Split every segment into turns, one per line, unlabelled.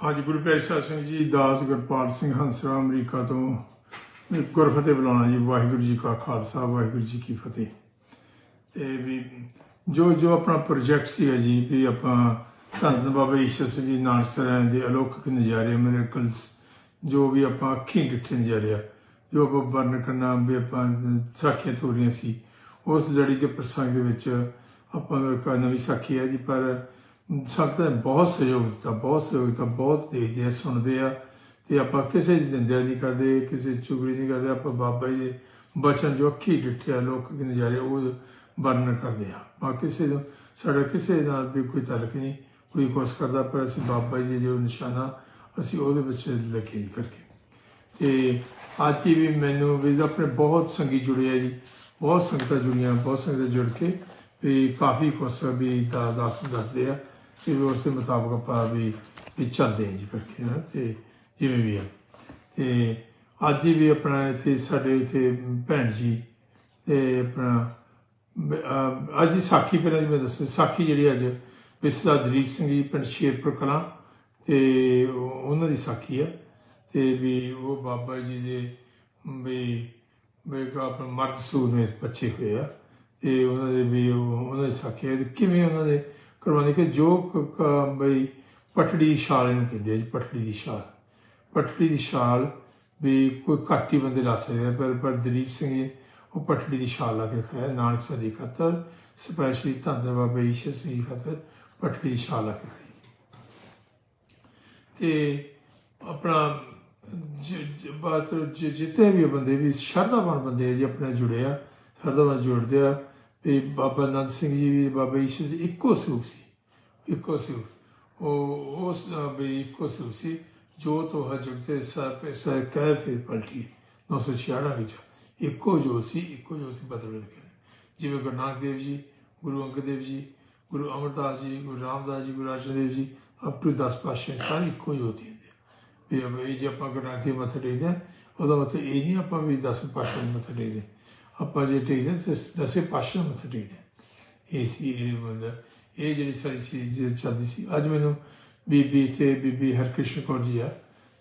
ਅੱਜ ਗੁਰੂ ਪਿਆਰੇ ਸਿੰਘ ਜੀ, ਦਾਸ ਗੁਰਪਾਲ ਸਿੰਘ ਹੰਸਰਾ ਅਮਰੀਕਾ ਤੋਂ ਇੱਕ ਗੁਰਫਤਿਹ ਬੁਲਾਉਣਾ ਜੀ, ਵਾਹਿਗੁਰੂ ਜੀ ਕਾ ਖਾਲਸਾ, ਵਾਹਿਗੁਰੂ ਜੀ ਕੀ ਫਤਿਹ। ਤੇ ਵੀ ਜੋ ਜੋ ਆਪਣਾ ਪ੍ਰੋਜੈਕਟ ਸੀ ਜੀ, ਵੀ ਆਪਾਂ ਧੰਨ ਬਾਬਾ ਈਸ਼ਰ ਸਿੰਘ ਜੀ, ਨਾਨਕ ਸਰਾਂ ਦੇ ਅਲੌਕਿਕ ਨਜ਼ਾਰੇ ਮਿਰੇਕਲਸ ਜੋ ਵੀ ਆਪਾਂ ਅੱਖੀਂ ਡਿੱਠੇ ਨਜ਼ਾਰੇ ਆ, ਜੋ ਆਪਾਂ ਵਰਣ ਕਰਨਾ ਵੀ ਆਪਾਂ ਸਾਖੀਆਂ ਤੋਰੀਆਂ ਸੀ, ਉਸ ਲੜੀ ਦੇ ਪ੍ਰਸੰਗ ਦੇ ਵਿੱਚ ਆਪਾਂ ਇੱਕ ਨਵੀਂ ਸਾਖੀ ਹੈ ਜੀ, ਪਰ ਸੰਗਤਾਂ ਨੇ ਬਹੁਤ ਸਹਿਯੋਗ ਦਿੱਤਾ, ਬਹੁਤ ਸਹਿਯੋਗ ਦਿੱਤਾ, ਬਹੁਤ ਦੇਖਦੇ ਆ ਸੁਣਦੇ ਆ ਤੇ ਆਪਾਂ ਕਿਸੇ ਦੀ ਨਿੰਦਿਆ ਨਹੀਂ ਕਰਦੇ, ਕਿਸੇ ਦੀ ਚੁਗਲੀ ਨਹੀਂ ਕਰਦੇ, ਆਪਾਂ ਬਾਬਾ ਜੀ ਦੇ ਬਚਨ ਜੋ ਅੱਖੀ ਡਿੱਠਿਆ ਲੋਕ ਨਜ਼ਾਰੇ ਉਹ ਵਰਣਨ ਕਰਦੇ ਆ। ਆਪਾਂ ਕਿਸੇ ਨੂੰ, ਸਾਡਾ ਕਿਸੇ ਨਾਲ ਵੀ ਕੋਈ ਤਾਲੁਕ ਨਹੀਂ, ਕੋਈ ਕੋਸ ਕਰਦਾ, ਪਰ ਅਸੀਂ ਬਾਬਾ ਜੀ ਦੇ ਜੋ ਨਿਸ਼ਾਨਾ, ਅਸੀਂ ਉਹਦੇ ਵਿੱਚ ਲੱਗੇ ਕਰਕੇ। ਤੇ ਅੱਜ ਹੀ ਵੀ ਮੈਨੂੰ ਵੀ ਆਪਣੇ ਬਹੁਤ ਸੰਗੀ ਜੁੜੇ ਆ ਜੀ, ਬਹੁਤ ਸੰਗਤਾਂ ਜੁੜੀਆਂ, ਬਹੁਤ ਸੰਗਤਾਂ ਜੁੜ ਕੇ ਵੀ ਕਾਫੀ ਕੁਛ ਵੀ ਦਾ ਦੱਸ ਦੱਸਦੇ ਆ। ਫਿਰ ਉਸ ਦੇ ਮੁਤਾਬਕ ਆਪਾਂ ਵੀ ਵੀ ਚੱਲਦੇ ਹਾਂ ਜੀ ਕਰਕੇ ਨਾ ਤੇ ਜਿਵੇਂ ਵੀ ਆ। ਤੇ ਅੱਜ ਵੀ ਆਪਣਾ ਇੱਥੇ ਸਾਡੇ ਇੱਥੇ ਭੈਣ ਜੀ ਤੇ ਆਪਣਾ ਅੱਜ ਸਾਖੀ ਪਹਿਲਾਂ ਜੀ ਮੈਂ ਦੱਸਿਆ, ਸਾਖੀ ਜਿਹੜੀ ਅੱਜ ਵਿਸਲਾ ਦਲੀਪ ਸਿੰਘ ਜੀ ਪਿੰਡ ਸ਼ੇਰਪੁਰ ਕਲਾਂ ਤੇ ਉਹਨਾਂ ਦੀ ਸਾਖੀ ਆ। ਤੇ ਵੀ ਉਹ ਬਾਬਾ ਜੀ ਦੇ, ਵੀ ਵੀ ਆਪਣਾ ਮਰਦ ਸੂਰ ਨੇ ਬੱਚੇ ਹੋਏ ਆ। ਤੇ ਉਹਨਾਂ ਦੇ ਵੀ ਉਹਨਾਂ ਦੀ ਸਾਖੀ ਆ। ਕਿਵੇਂ ਉਹਨਾਂ ਦੇ ਕਰਵਾਉਂਦੇ ਕਿ ਜੋ ਕ- ਬਈ ਪਟੜੀ ਦੀ ਛਾਲ ਇਹਨੂੰ ਕਹਿੰਦੇ ਆ ਜੀ, ਪਟੜੀ ਦੀ ਛਾਲ। ਪਟੜੀ ਦੀ ਛਾਲ ਵੀ ਕੋਈ ਘੱਟ ਹੀ ਬੰਦੇ ਲਾ ਸਕਦੇ ਪਰ ਪਰ ਦਲੀਪ ਸਿੰਘ ਜੀ, ਉਹ ਪਟੜੀ ਦੀ ਛਾਲ ਲਾ ਕੇ ਖਾਇਆ ਨਾਨਕ ਸਰ ਦੀ ਖਾਤਰ, ਸਪੈਸ਼ਲੀ ਧੰਨ ਬਾਬਾ ਈਸ਼ਰ ਸਿੰਘ ਦੀ ਖਾਤਰ ਪਟੜੀ ਦੀ ਛਾਲ ਲਾ ਕੇ ਖਾਈ ਤੇ ਆਪਣਾ ਜ- ਜ- ਬਾਤ ਜਿੱਤੇ ਵੀ ਬੰਦੇ ਵੀ ਸ਼ਰਧਾਵਾਨ ਬੰਦੇ ਆ ਜੀ, ਆਪਣੇ ਜੁੜੇ ਆ, ਸ਼ਰਧਾਵਾਨ ਜੁੜਦੇ ਆ ਵੀ ਬਾਬਾ ਨੰਦ ਸਿੰਘ ਜੀ ਵੀ ਬਾਬਾ ਈਸ਼ਰ ਜੀ ਇੱਕੋ ਸਰੂਪ ਸੀ, ਇੱਕੋ ਸਰੂਪ। ਉਹ ਉਸ ਵੀ ਇੱਕੋ ਸਰੂਪ ਸੀ, ਜੋ ਤੋਂ ਤੋ ਹਜਗਤੇ ਸਰ ਸਰ ਕਹਿ ਫਿਰ ਪਲਟੀ। 966 ਵਿੱਚ ਇੱਕੋ ਜੋ ਸੀ, ਇੱਕੋ ਜੋ ਸੀ ਬਦਲ ਬਦਲ ਕੇ। ਜਿਵੇਂ ਗੁਰੂ ਨਾਨਕ ਦੇਵ ਜੀ, ਗੁਰੂ ਅੰਗਦ ਦੇਵ ਜੀ, ਗੁਰੂ ਅਮਰਦਾਸ ਜੀ, ਗੁਰੂ ਰਾਮਦਾਸ ਜੀ, ਗੁਰੂ ਅਰਜਨ ਦੇਵ ਜੀ, ਅਪ ਟੂ 10 ਪਾਸ਼ੇ ਸਾਰੇ ਇੱਕੋ ਜੋਤੀ ਹੁੰਦੇ ਆ। ਵੀ ਅਬ ਇਹ ਜੇ ਆਪਾਂ ਗੁਰੂ ਨਾਨਕ ਦੇਵ ਮੱਥਾ ਟੇਕਦੇ ਹਾਂ ਉਹਦਾ ਮਤਲਬ ਇਹ ਨਹੀਂ ਆਪਾਂ ਵੀ 10 ਪਾਸ਼ੇ ਨੂੰ ਮੱਥਾ ਟੇਕਦੇ। ਆਪਾਂ ਜੇ ਟੇਕਦੇ ਹਾਂ ਤੇ 10 ਪਾਸ਼ੇ ਨੂੰ ਮੱਥਾ ਟੇਕਦੇ ਹਾਂ। ਇਹ ਸੀ, ਇਹ ਬੰਦਾ ਇਹ ਜਿਹੜੀ ਸਾਰੀ ਚੀਜ਼ ਚੱਲਦੀ ਸੀ। ਅੱਜ ਮੈਨੂੰ ਬੀਬੀ ਤੇ ਬੀਬੀ ਹਰਕ੍ਰਿਸ਼ਨ ਕੌਰ ਜੀ ਆ।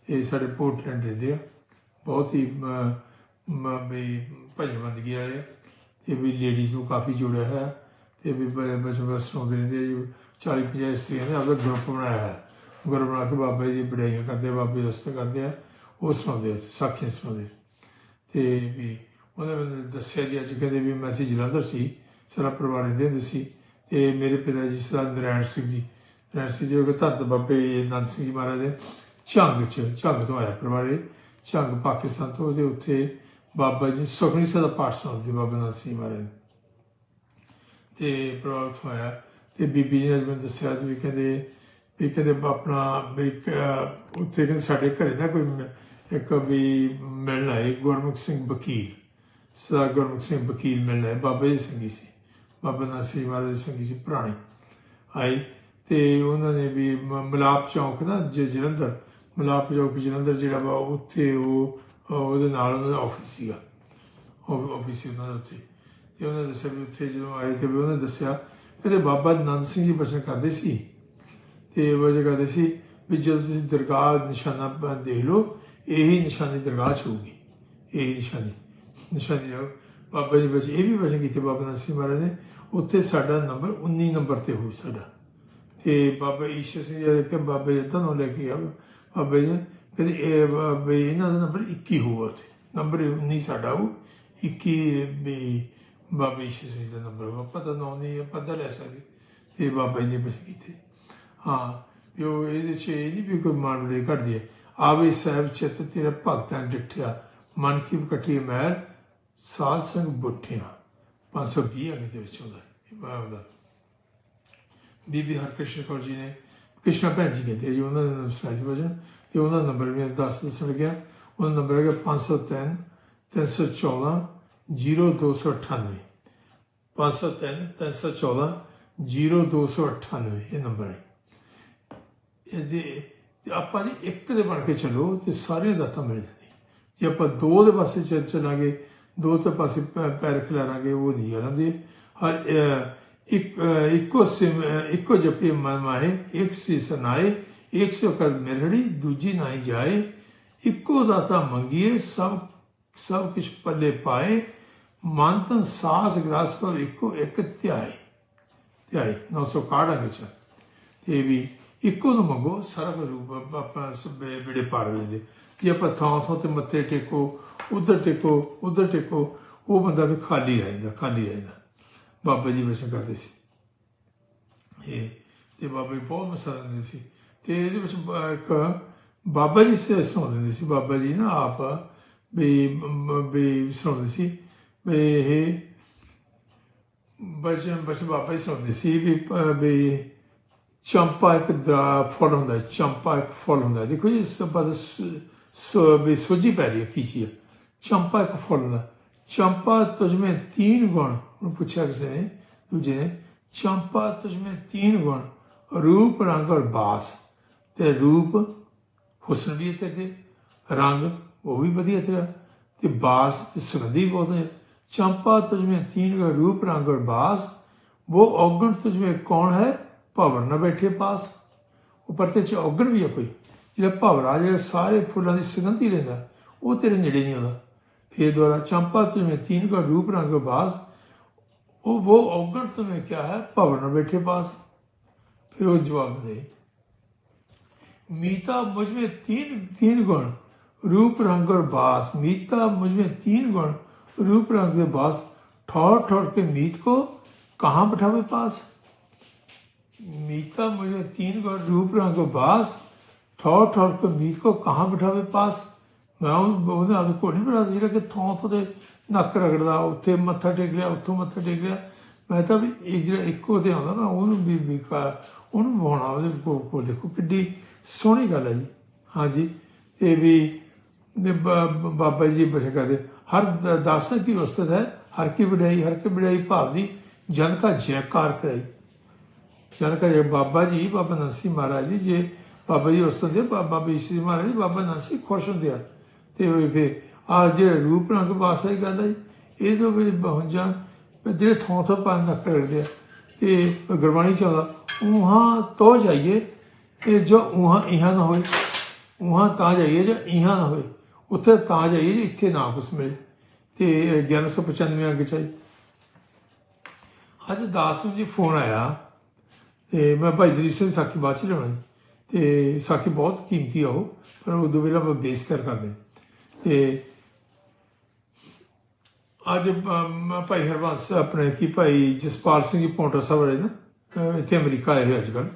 ਇਹ ਸਾਡੇ ਪੋਰਟਲੈਂਡ ਰਹਿੰਦੇ ਆ। ਬਹੁਤ ਹੀ ਵੀ ਭਜਨ ਬੰਦਗੀ ਵਾਲੇ ਆ। ਤੇ ਵੀ ਲੇਡੀਜ਼ ਨੂੰ ਕਾਫੀ ਜੋੜਿਆ ਹੈ ਤੇ ਵੀ ਬਸ ਬਸ ਸੁਣਦੇ ਰਹਿੰਦੇ ਆ। ਜੀ 40 50 ਇਸਤਰੀਆਂ ਨੇ ਆਪਣਾ ਗਰੁੱਪ ਬਣਾਇਆ ਹੈ ਗਰੁੱਪ ਬਣਾ ਕੇ ਬਾਬਾ ਜੀ ਦੀ ਬੜਾਈਆਂ ਕਰਦੇ ਆ, ਬਾਬੇ ਦੀ ਕਰਦੇ ਆ। ਉਹ ਸੁਣਾਉਂਦੇ ਆ, ਸਾਖੀਆਂ ਸੁਣਾਉਂਦੇ ਆ। ਤੇ ਵੀ ਉਹਨੇ ਮੈਨੂੰ ਦੱਸਿਆ ਜੀ, ਅੱਜ ਕਹਿੰਦੇ ਵੀ ਮੈਂ ਸੀ ਜਲੰਧਰ ਸੀ, ਸਾਰਾ ਪਰਿਵਾਰ ਰਹਿੰਦੇ ਹੁੰਦੇ ਸੀ, ਤੇ ਮੇਰੇ ਪਿਤਾ ਜੀ ਸਦਾ ਨਰਾਇਣ ਸਿੰਘ ਜੀ। ਨਰਾਇਣ ਸਿੰਘ ਜੀ, ਉਹ ਧੰਨ ਬਾਬੇ ਨੰਦ ਸਿੰਘ ਜੀ ਮਹਾਰਾਜ ਦੇ, ਝੰਗ ਚ, ਝੰਗ ਤੋਂ ਆਇਆ ਪਰਿਵਾਰ ਇਹ, ਝੰਗ ਪਾਕਿਸਤਾਨ ਤੋਂ, ਉਹਦੇ ਉੱਥੇ ਬਾਬਾ ਜੀ ਸੁਖਨੀ ਸਾਹਿਬ ਦਾ ਪਾਠ ਸੁਣਾਉਂਦੇ ਸੀ ਬਾਬਾ ਨੰਦ ਸਿੰਘ ਮਹਾਰਾਜ ਤੇ ਪ੍ਰਭਾਵਿਤ ਆਇਆ, ਤੇ ਬੀਬੀ ਜੀ ਨੇ ਮੈਨੂੰ ਦੱਸਿਆ ਵੀ ਕਹਿੰਦੇ ਵੀ ਕਹਿੰਦੇ ਆਪਣਾ ਵੀ ਉੱਥੇ ਕਹਿੰਦੇ ਸਾਡੇ ਘਰੇ ਨਾ ਕੋਈ ਇੱਕ ਵੀ ਮਿਲਣ ਆਏ ਗੁਰਮੁਖ ਸਿੰਘ ਵਕੀਲ। ਸਾ ਗੁਰਮੁਖ ਸਿੰਘ ਵਕੀਲ ਮਿਲਣ ਆਏ, ਬਾਬਾ ਜੀ ਸੰਗੀ ਸੀ, ਬਾਬਾ ਨਾਸੀ ਮਹਾਰਾਜ ਦੀ ਸੰਗੀ ਸੀ ਪੁਰਾਣੀ ਆਈ ਤੇ ਉਹਨਾਂ ਨੇ ਵੀ ਮ- ਮਲਾਪ ਚੌਂਕ ਨਾ, ਜ- ਜਲੰਧਰ, ਮਲਾਪ ਚੌਂਕ ਜਲੰਧਰ ਜਿਹੜਾ ਵਾ ਉੱਥੇ ਉਹ ਉਹਦੇ ਨਾਲ ਉਹਨਾਂ ਦਾ ਆਫਿਸ ਸੀਗਾ, ਉਹ ਆਫਿਸ ਸੀ ਉਹਨਾਂ ਦਾ ਉੱਥੇ। ਤੇ ਉਹਨਾਂ ਨੇ ਦੱਸਿਆ ਵੀ ਉੱਥੇ ਜਦੋਂ ਆਏ ਤੇ ਵੀ ਨੇ ਦੱਸਿਆ ਕਹਿੰਦੇ ਬਾਬਾ ਨੰਦ ਸਿੰਘ ਜੀ ਬਚਨ ਕਰਦੇ ਸੀ। ਤੇ ਉਹ ਜਗ੍ਹਾ ਕਰਦੇ ਸੀ ਵੀ ਜਦੋਂ ਤੁਸੀਂ ਦਰਗਾਹ ਨਿਸ਼ਾਨਾ ਦੇਖ ਲਓ, ਇਹੀ ਨਿਸ਼ਾਨੀ ਦਰਗਾਹ 'ਚ ਹੋਊਗੀ, ਇਹੀ ਨਿਸ਼ਾਨੀ। ਨਿਸ਼ਾਨੀ ਜਾਓ ਬਾਬਾ ਜੀ ਬਚ ਇਹ ਵੀ ਵਚਨ ਕੀਤੇ ਬਾਬਾ ਨੰਦ ਮਹਾਰਾਜ ਨੇ, ਉੱਥੇ ਸਾਡਾ ਨੰਬਰ 19 ਨੰਬਰ ਤੇ ਹੋਈ ਸਾਡਾ। ਤੇ ਬਾਬਾ ਈਸ਼ਰ ਸਿੰਘ ਜੀ ਕੇ ਬਾਬਾ ਜੀ ਤਾਂ ਨੂੰ ਲੈ ਕੇ ਆ ਬਾਬਾ ਜੀ ਕਹਿੰਦੇ, ਇਹ ਬਾਬਾ ਜੀ, ਇਹਨਾਂ ਦਾ ਨੰਬਰ 21 ਹੋਊਗਾ ਉੱਥੇ। ਨੰਬਰ 19 ਸਾਡਾ ਉਹ 21 ਵੀ ਬਾਬਾ ਈਸ਼ਰ ਸਿੰਘ ਜੀ ਦਾ ਨੰਬਰ ਹੋਊਗਾ ਪਤਾ ਨਾ ਨਹੀਂ ਪਤਾ ਲੈ ਸਕਦੇ। ਤੇ ਬਾਬਾ ਜੀ ਨੇ ਬਚ ਕੀਤੇ। ਹਾਂ, ਵੀ ਉਹ ਇਹਦੇ ਚ ਇਹ ਨਹੀਂ ਵੀ ਕੋਈ ਮਾਨਵੜੇ ਘੜਦੀ ਹੈ। ਆਵੇ ਸਾਹਿਬ ਚਿੱਤ ਤੇਰਾ ਭਗਤਾਂ ਡਿਠਿਆ, ਮਨ ਕੀ ਇਕੱਠੀ ਮਹਿਲ ਸਾਧ ਸੰਗ ਬੁੱਠਿਆ 520 ਅਗੇ ਦੇ ਵਿੱਚ ਹੁੰਦਾ ਹੈ। ਉਹਦਾ ਬੀਬੀ ਹਰਕ੍ਰਿਸ਼ਨ ਕੌਰ ਜੀ ਨੇ, ਕ੍ਰਿਸ਼ਨਾ ਭੈਣ ਜੀ ਕਹਿੰਦੇ ਆ ਜੀ, ਉਹਨਾਂ ਦਾ ਨਾਮ ਸਰਾਜ ਵਜਨ ਤੇ ਉਹਨਾਂ ਦਾ ਨੰਬਰ ਵੀ ਮੈਂ ਦੱਸ ਦੱਸਣ ਗਿਆ। ਉਹਨਾਂ ਦਾ ਨੰਬਰ ਹੈਗਾ 503 314 0298 503 314 0298 ਇਹ ਨੰਬਰ ਹੈ। ਇਹ ਜੇ ਆਪਾਂ ਜੀ ਇੱਕ ਦੇ ਬਣ ਕੇ ਚੱਲੋ, ਤੇ ਸਾਰੀਆਂ ਦਾਤਾਂ ਮਿਲ ਜਾਂਦੀਆਂ। ਜੇ ਆਪਾਂ ਦੋ ਦੇ ਪਾਸੇ ਚੱਲ ਚੱਲਾਂਗੇ ਦੋ ਤੇ ਪਾਸੇ ਪੈਰ ਖਿਲਾਰਾਂਗੇ ਉਹ ਨਹੀਂ ਜਾਂਦੇ ਹਰ ਇੱਕ ਅਹ, ਇੱਕੋ ਸਿਮ ਅਹ, ਇੱਕੋ ਜਪੀ ਮਨ ਮਾਹੇ ਇੱਕ ਸੀ ਸੁਨਾਏ ਇੱਕ ਸੋ ਕਰ ਮਿਲੜੀ ਦੂਜੀ ਨਾਈ ਜਾਏ। ਇੱਕੋ ਦਾਤਾ ਮੰਗੀਏ ਸਭ ਸਭ ਕੁਛ ਪੱਲੇ ਪਾਏ। ਮਨ ਤਨ ਸਾਸ ਗ੍ਰਾਸ ਪਰ ਇੱਕੋ ਇੱਕ ਧਿਆਏ। ਧਿਆਏ 961 ਵਿੱਚ ਤੇ ਵੀ ਇੱਕੋ ਨੂੰ ਮੰਗੋ ਸਰਬ ਰੂਪ ਆਪਾਂ ਸਭੇ ਬੜੇ ਪਾਰ ਲੈਂਦੇ। ਜੇ ਆਪਾਂ ਥਾਂ ਥਾਂ ਤੇ ਮੱਥੇ ਟੇਕੋ ਉਧਰ ਟੇਕੋ ਉਧਰ ਟੇਕੋ, ਉਹ ਬੰਦਾ ਵੀ ਖਾਲੀ ਰਹਿੰਦਾ ਖਾਲੀ ਰਹਿੰਦਾ ਬਾਬਾ ਜੀ ਵਸ਼ਨ ਕਰਦੇ ਸੀ। ਇਹ ਤੇ ਬਾਬਾ ਜੀ ਬਹੁਤ ਮਸਲਾ ਦਿੰਦੇ ਸੀ। ਤੇ ਇਹਦੇ ਵਿੱਚ ਇੱਕ ਬਾਬਾ ਜੀ ਸੇ, ਸੁਣਾਉਂਦੇ ਸੀ। ਬਾਬਾ ਜੀ ਨਾ ਆਪ ਵੀ ਵੀ ਸੁਣਾਉਂਦੇ ਸੀ। ਵੀ ਇਹ ਬਚਨ ਬਚ ਬਾਬਾ ਜੀ ਸੁਣਾਉਂਦੇ ਸੀ ਵੀ ਵੀ ਚੰਪਾ ਇੱਕ ਦਰਾ ਫੁੱਲ ਹੁੰਦਾ, ਚੰਪਾ ਇੱਕ ਫੁੱਲ ਹੁੰਦਾ। ਦੇਖੋ ਜੀ, ਇਸ ਬਾਤ ਸੋ ਵੀ ਸੋਝੀ ਪੈ ਰਹੀ ਹੈ, ਕੀ ਚੀਜ਼ ਚੰਪਾ ਇੱਕ ਫੁੱਲ ਚੰਪਾ ਤੁਝ ਮੇ ਤੀਨ ਗੁਣ। ਉਹਨੂੰ ਪੁੱਛਿਆ ਕਿਸੇ ਨੇ, ਦੂਜੇ ਨੇ, ਚੰਪਾ ਤੁਝ ਮੇ ਤੀਨ ਗੁਣ, ਰੂਪ, ਰੰਗ ਔਰ ਬਾਸ। ਤੇ ਰੂਪ ਹੁਸਨ ਵੀ ਤੇਰੇ ਰੰਗ ਉਹ ਵੀ ਵਧੀਆ ਤੇਰਾ। ਤੇ ਬਾਸ ਤੇ ਸੁਗੰਧੀ ਬਹੁਤ ਹੈ ਚੰਪਾ ਤੁਝ ਮੇ ਤੀਨ ਗੁਣ, ਰੂਪ, ਰੰਗ ਔਰ ਬਾਸ। ਉਹ ਔਗਣ ਤੁਝ ਮੇ ਕੌਣ ਹੈ? ਭਵਰ ਨਾ ਬੈਠੇ ਪਾਸ। ਉੱਪਰ ਤੇ ਚ ਔਗਣ ਵੀ ਹੈ ਕੋਈ। ਜਿਹੜਾ ਭਵਰਾ ਜਿਹੜਾ ਸਾਰੇ ਫੁੱਲਾਂ ਦੀ ਸੁਗੰਧੀ ਲੈਂਦਾ, ਉਹ ਤੇਰੇ ਨੇੜੇ ਨਹੀਂ ਆਉਂਦਾ। हे द्वारा चंपात्र में तीन का रूप रंग बास, वो वो अवगत में क्या है, पवन बैठे पास। फिर वो जवाब दे, मीता, मुझमें तीन तीन गुण, रूप रंग और बास। मीता, मुझमें तीन गुण, रूप रंग बास। ठौर, ठोर के मीत को कहाँ बैठावे पास? मीता, मुझे तीन गुण, रूप रंग बास। ठौर, ठोर के मीत को कहाँ बैठावे पास? ਮੈਂ ਉਹ ਉਹਨੇ ਆਪ ਕੋਲ ਨਹੀਂ ਬਣਾ ਜਿਹੜਾ ਕਿ ਥੋਂ ਥੋਂ ਦੇ ਨੱਕ ਰਗੜਦਾ, ਉੱਥੇ ਮੱਥਾ ਟੇਕ ਲਿਆ, ਉੱਥੋਂ ਮੱਥਾ ਟੇਕ ਲਿਆ। ਮੈਂ ਤਾਂ ਵੀ ਇਹ ਜਿਹੜਾ ਇੱਕੋ ਤੇ ਆਉਂਦਾ ਨਾ, ਉਹਨੂੰ ਵੀ ਵੀ ਉਹਨੂੰ ਬਹਾਉਣਾ ਉਹਦੇ ਕੋਲ ਕੋਲ ਦੇਖੋ ਕਿੱਡੀ ਸੋਹਣੀ ਗੱਲ ਹੈ ਜੀ। ਹਾਂਜੀ ਤੇ ਵੀ ਬਾਬਾ ਜੀ ਬਚ ਕਰਦੇ ਹਰ ਦਾਸ ਦਾਸਾਂ ਕੀ ਉਸਤਤ ਹੈ, ਹਰ ਕੀ ਵਡਿਆਈ, ਹਰ ਕੀ ਵਡਿਆਈ ਭਾਵ ਦੀ ਜਨ ਕਾ ਜੈਕਾਰ ਕਰਾਈ। ਜਨ ਕਾ ਜੇ ਬਾਬਾ ਜੀ, ਬਾਬਾ ਨਰਸਿੰਹ ਮਹਾਰਾਜ ਜੀ, ਜੇ ਬਾਬਾ ਜੀ ਉਸਤਤ ਦੇ, ਬਾਬਾ ਬੀਸੀ ਮਹਾਰਾਜ ਜੀ, ਬਾਬਾ ਨਰਸਿੰਹ ਖੁਸ਼ ਹੁੰਦੇ ਆ। ਤੇ ਉਹ ਫਿਰ। ਆ ਜਿਹੜਾ ਰੂਪ ਰੰਗ ਵਾਸਤੇ ਗੱਲ ਹੈ ਇਹ ਜੋ ਵੀ ਬਹੁਤ ਜਿਹੜੇ ਥੋਂ ਥੋਂ ਪੰਜ ਨੱਕ ਕਰਦੇ ਆ ਤੇ ਗੁਰਬਾਣੀ ਚ ਆਉਂਦਾ ਉਹਾਂ ਤੋ ਜਾਈਏ, ਤੇ ਜੋ ਉਹਾਂ ਇਹਾਂ ਨਾ ਹੋਏ। ਉਹਾਂ ਤਾਂ ਜਾਈਏ ਜੇ ਇਹਾਂ ਨਾ ਹੋਏ। ਉੱਥੇ ਤਾਂ ਜਾਈਏ ਜੇ ਇੱਥੇ ਨਾ ਕੁਛ ਮਿਲੇ। ਤੇ 1195 ਅੱਗੇ ਚਾਹੀ ਅੱਜ ਦਾਸ ਨੂੰ ਜੀ ਫੋਨ ਆਇਆ, ਤੇ ਮੈਂ ਭਾਈ ਦਰੀਪ ਸਿੰਘ ਸਾਖੀ ਬਾਅਦ ਚ ਲਿਆਉਣਾ ਜੀ। ਤੇ ਸਾਖੀ ਬਹੁਤ ਕੀਮਤੀ ਆ ਉਹ, ਪਰ ਉਦੋਂ ਵੇਲਾ ਮੈਂ ਬੇਸਤਰ ਕਰਦੇ। ਤੇ ਅੱਜ ਭਾਈ ਹਰਬੰਸ ਆਪਣੇ ਕੀ ਭਾਈ ਜਸਪਾਲ ਸਿੰਘ ਜੀ ਪੌਂਟਾ ਸਾਹਿਬ ਵਾਲੇ ਨਾ ਇੱਥੇ ਅਮਰੀਕਾ ਆਏ ਹੋਏ ਅੱਜ ਕੱਲ੍ਹ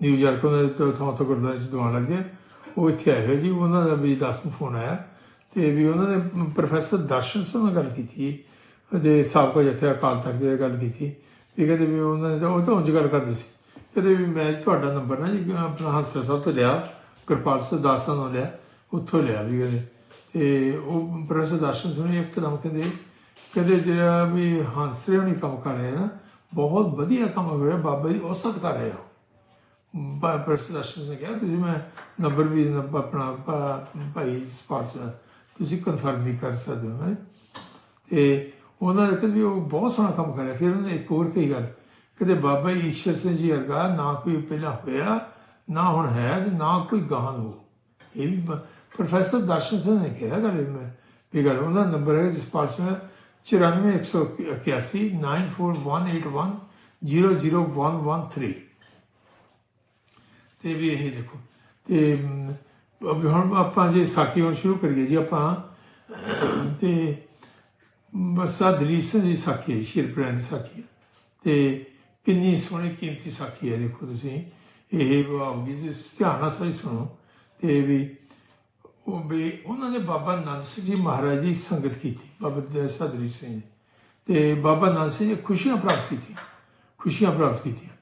ਨਿਊਯਾਰਕ ਉਹਨਾਂ ਦੇ ਥਾਂ ਤੋਂ ਗੁਰਦੁਆਰੇ ਚ ਦੁਆਨ ਲੱਗੇ ਉਹ ਇੱਥੇ ਆਏ ਹੋਏ ਜੀ, ਉਹਨਾਂ ਦਾ ਵੀ ਦਸ ਨੂੰ ਫੋਨ ਆਇਆ, ਤੇ ਵੀ ਉਹਨਾਂ ਨੇ ਪ੍ਰੋਫੈਸਰ ਦਰਸ਼ਨ ਸਿੰਘ ਨਾਲ ਗੱਲ ਕੀਤੀ ਦੇ ਸਾਬਕਾ ਜਥੇ ਅਕਾਲ ਤਖਤ ਦੇ ਗੱਲ ਕੀਤੀ, ਵੀ ਕਹਿੰਦੇ ਵੀ ਉਹਨਾਂ ਨੇ ਤਾਂ ਉਹ ਤਾਂ ਉਂਝ ਗੱਲ ਕਰਦੇ ਸੀ, ਕਹਿੰਦੇ ਵੀ ਮੈਂ ਤੁਹਾਡਾ ਨੰਬਰ ਨਾ ਜੀ ਆਪਣਾ ਹਸਰ ਸਾਹਿਬ ਤੋਂ ਲਿਆ ਕਿਰਪਾਲ ਸਿੰਘ ਦਾਸਾਂ ਤੋਂ ਲਿਆ, ਉੱਥੋਂ ਲਿਆ ਵੀ ਕਹਿੰਦੇ। ਤੇ ਉਹ ਪ੍ਰੋਫੈਸਰ ਦਰਸ਼ਨ ਸਿੰਘ ਇੱਕਦਮ ਕਹਿੰਦੇ ਕਹਿੰਦੇ ਜਿਹੜਾ ਵੀ ਹੰਸਰੇ ਨਹੀਂ ਕੰਮ ਕਰ ਰਹੇ ਨਾ, ਬਹੁਤ ਵਧੀਆ ਕੰਮ ਹੋ ਰਿਹਾ ਬਾਬਾ ਜੀ ਔਸਤ ਕਰ ਰਹੇ ਹੋ ਬਾ ਦਰਸ਼ਨ ਨੇ ਕਿਹਾ, ਤੁਸੀਂ ਮੈਂ ਨੰਬਰ ਵੀ ਆਪਣਾ ਭਾਈ ਸਪਾਰਸ, ਤੁਸੀਂ ਕਨਫਰਮ ਵੀ ਕਰ ਸਕਦੇ ਹੋ, ਹੈਂ। ਤੇ ਉਹਨਾਂ ਨੇ ਕਿਹਾ ਵੀ ਉਹ ਬਹੁਤ ਸੋਹਣਾ ਕੰਮ ਕਰਿਆ। ਫਿਰ ਉਹਨੇ ਇੱਕ ਹੋਰ ਕਹੀ ਗੱਲ ਕਦੇ ਬਾਬਾ ਜੀ ਈਸ਼ਰ ਸਿੰਘ ਜੀ ਵਰਗਾ ਨਾ ਕੋਈ ਪਹਿਲਾਂ ਹੋਇਆ, ਨਾ ਹੁਣ ਹੈ ਤੇ ਨਾ ਕੋਈ ਗਾਹਾਂ ਹੋ। ਇਹ ਵੀ ਬ- ਪ੍ਰੋਫੈਸਰ ਦਰਸ਼ਨ ਸਿੰਘ ਨੇ ਕਿਹਾ ਗੱਲ ਮੈਂ ਵੀ ਗੱਲ ਉਹਦਾ ਨੰਬਰ ਹੈ ਜਸਪਾਲ ਸਿੰਘ 94181 94181 00113 ਤੇ ਵੀ ਇਹ ਦੇਖੋ ਤੇ ਅਬ ਹੁਣ ਆਪਾਂ ਜੇ ਸਾਖੀ ਹੁਣ ਸ਼ੁਰੂ ਕਰੀਏ ਜੀ ਆਪਾਂ ਤੇ ਬਸਾ ਦਲੀਪ ਸਿੰਘ ਦੀ ਸਾਖੀ ਹੈ ਸ਼ਿਰਪੁਰਾਂ ਦੀ ਸਾਖੀ ਹੈ ਤੇ ਕਿੰਨੀ ਸੋਹਣੀ ਕੀਮਤੀ ਸਾਖੀ ਹੈ ਦੇਖੋ ਤੁਸੀਂ ਇਹ ਆਉਗੀ ਜੀ ਧਿਆਨ ਨਾਲ ਸਾਰੀ ਸੁਣੋ ਤੇ ਵੀ ਉਹ ਵੀ ਉਹਨਾਂ ਨੇ ਬਾਬਾ ਨੰਦ ਸਿੰਘ ਜੀ ਮਹਾਰਾਜ ਦੀ ਸੰਗਤ ਕੀਤੀ, ਬਾਬਾ ਦਸਾ ਸਿੰਘ ਜੀ। ਤੇ ਬਾਬਾ ਨੰਦ ਸਿੰਘ ਜੀ ਖੁਸ਼ੀਆਂ ਪ੍ਰਾਪਤ ਕੀਤੀਆਂ, ਖੁਸ਼ੀਆਂ ਪ੍ਰਾਪਤ ਕੀਤੀਆਂ।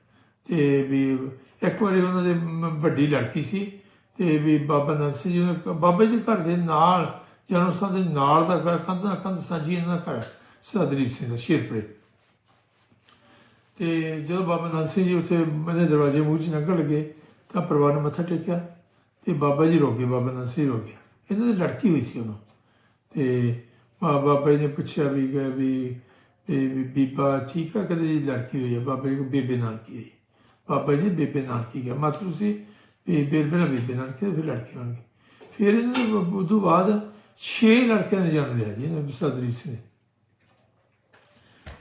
ਤੇ ਵੀ ਇੱਕ ਵਾਰੀ ਉਹਨਾਂ ਦੇ ਵੱਡੀ ਲੜਕੀ ਸੀ, ਤੇ ਵੀ ਬਾਬਾ ਨੰਦ ਸਿੰਘ ਜੀ ਨੇ ਬਾਬਾ ਜੀ ਦੇ ਘਰ ਦੇ ਨਾਲ, ਜਨਮ ਸਥਾਨ ਦੇ ਨਾਲ ਦਾ ਘਰ, ਕੰਧ ਕੰਧ ਸਾਂਝੀ ਇਹਨਾਂ ਦਾ ਘਰ ਸਦਰੀਪ ਸਿੰਘ ਦਾ ਸ਼ੇਰਪੁਰੇ। ਤੇ ਜਦੋਂ ਬਾਬਾ ਨੰਦ ਸਿੰਘ ਜੀ ਉੱਥੇ ਮੇਰੇ ਦਰਵਾਜ਼ੇ ਮੂੰਹ 'ਚ ਲੰਘਣ ਲੱਗੇ, ਤਾਂ ਪਰਿਵਾਰ ਨੇ ਮੱਥਾ ਟੇਕਿਆ। ਤੇ ਬਾਬਾ ਜੀ ਰੋਕ ਗਏ, ਬਾਬਾ ਨੰਦ ਸਿੰਘ ਰੋਕ ਗਿਆ ਇਹਨਾਂ ਦੀ ਲੜਕੀ ਹੋਈ ਸੀ ਉਹਨੂੰ ਤੇ ਬਾਬਾ ਜੀ ਨੇ ਪੁੱਛਿਆ ਵੀ ਕਿ ਵੀ ਬੀਬਾ ਠੀਕ ਆ ਕਦੇ ਜੀ ਲੜਕੀ ਹੋਈ ਹੈ ਬਾਬਾ ਜੀ ਕੋ ਬੇਬੇ ਨਾਨਕੀ ਹੈ ਬਾਬਾ ਜੀ ਨੇ ਬੇਬੇ ਨਾਨਕੀ ਗਿਆ ਮਤਲਬ ਸੀ ਵੀ ਫਿਰ ਬੇਬੇ ਬੀਬੀ ਨਾਨਕੇ ਫਿਰ ਲੜਕੇ ਹੋਣਗੇ ਫਿਰ ਇਹਨਾਂ ਨੂੰ ਉਸ ਤੋਂ ਬਾਅਦ 6 ਲੜਕਿਆਂ ਨੇ ਜਨਮ ਲਿਆ ਜੀ, ਇਹਨਾਂ ਸਦਰੀ ਸਿੰਘ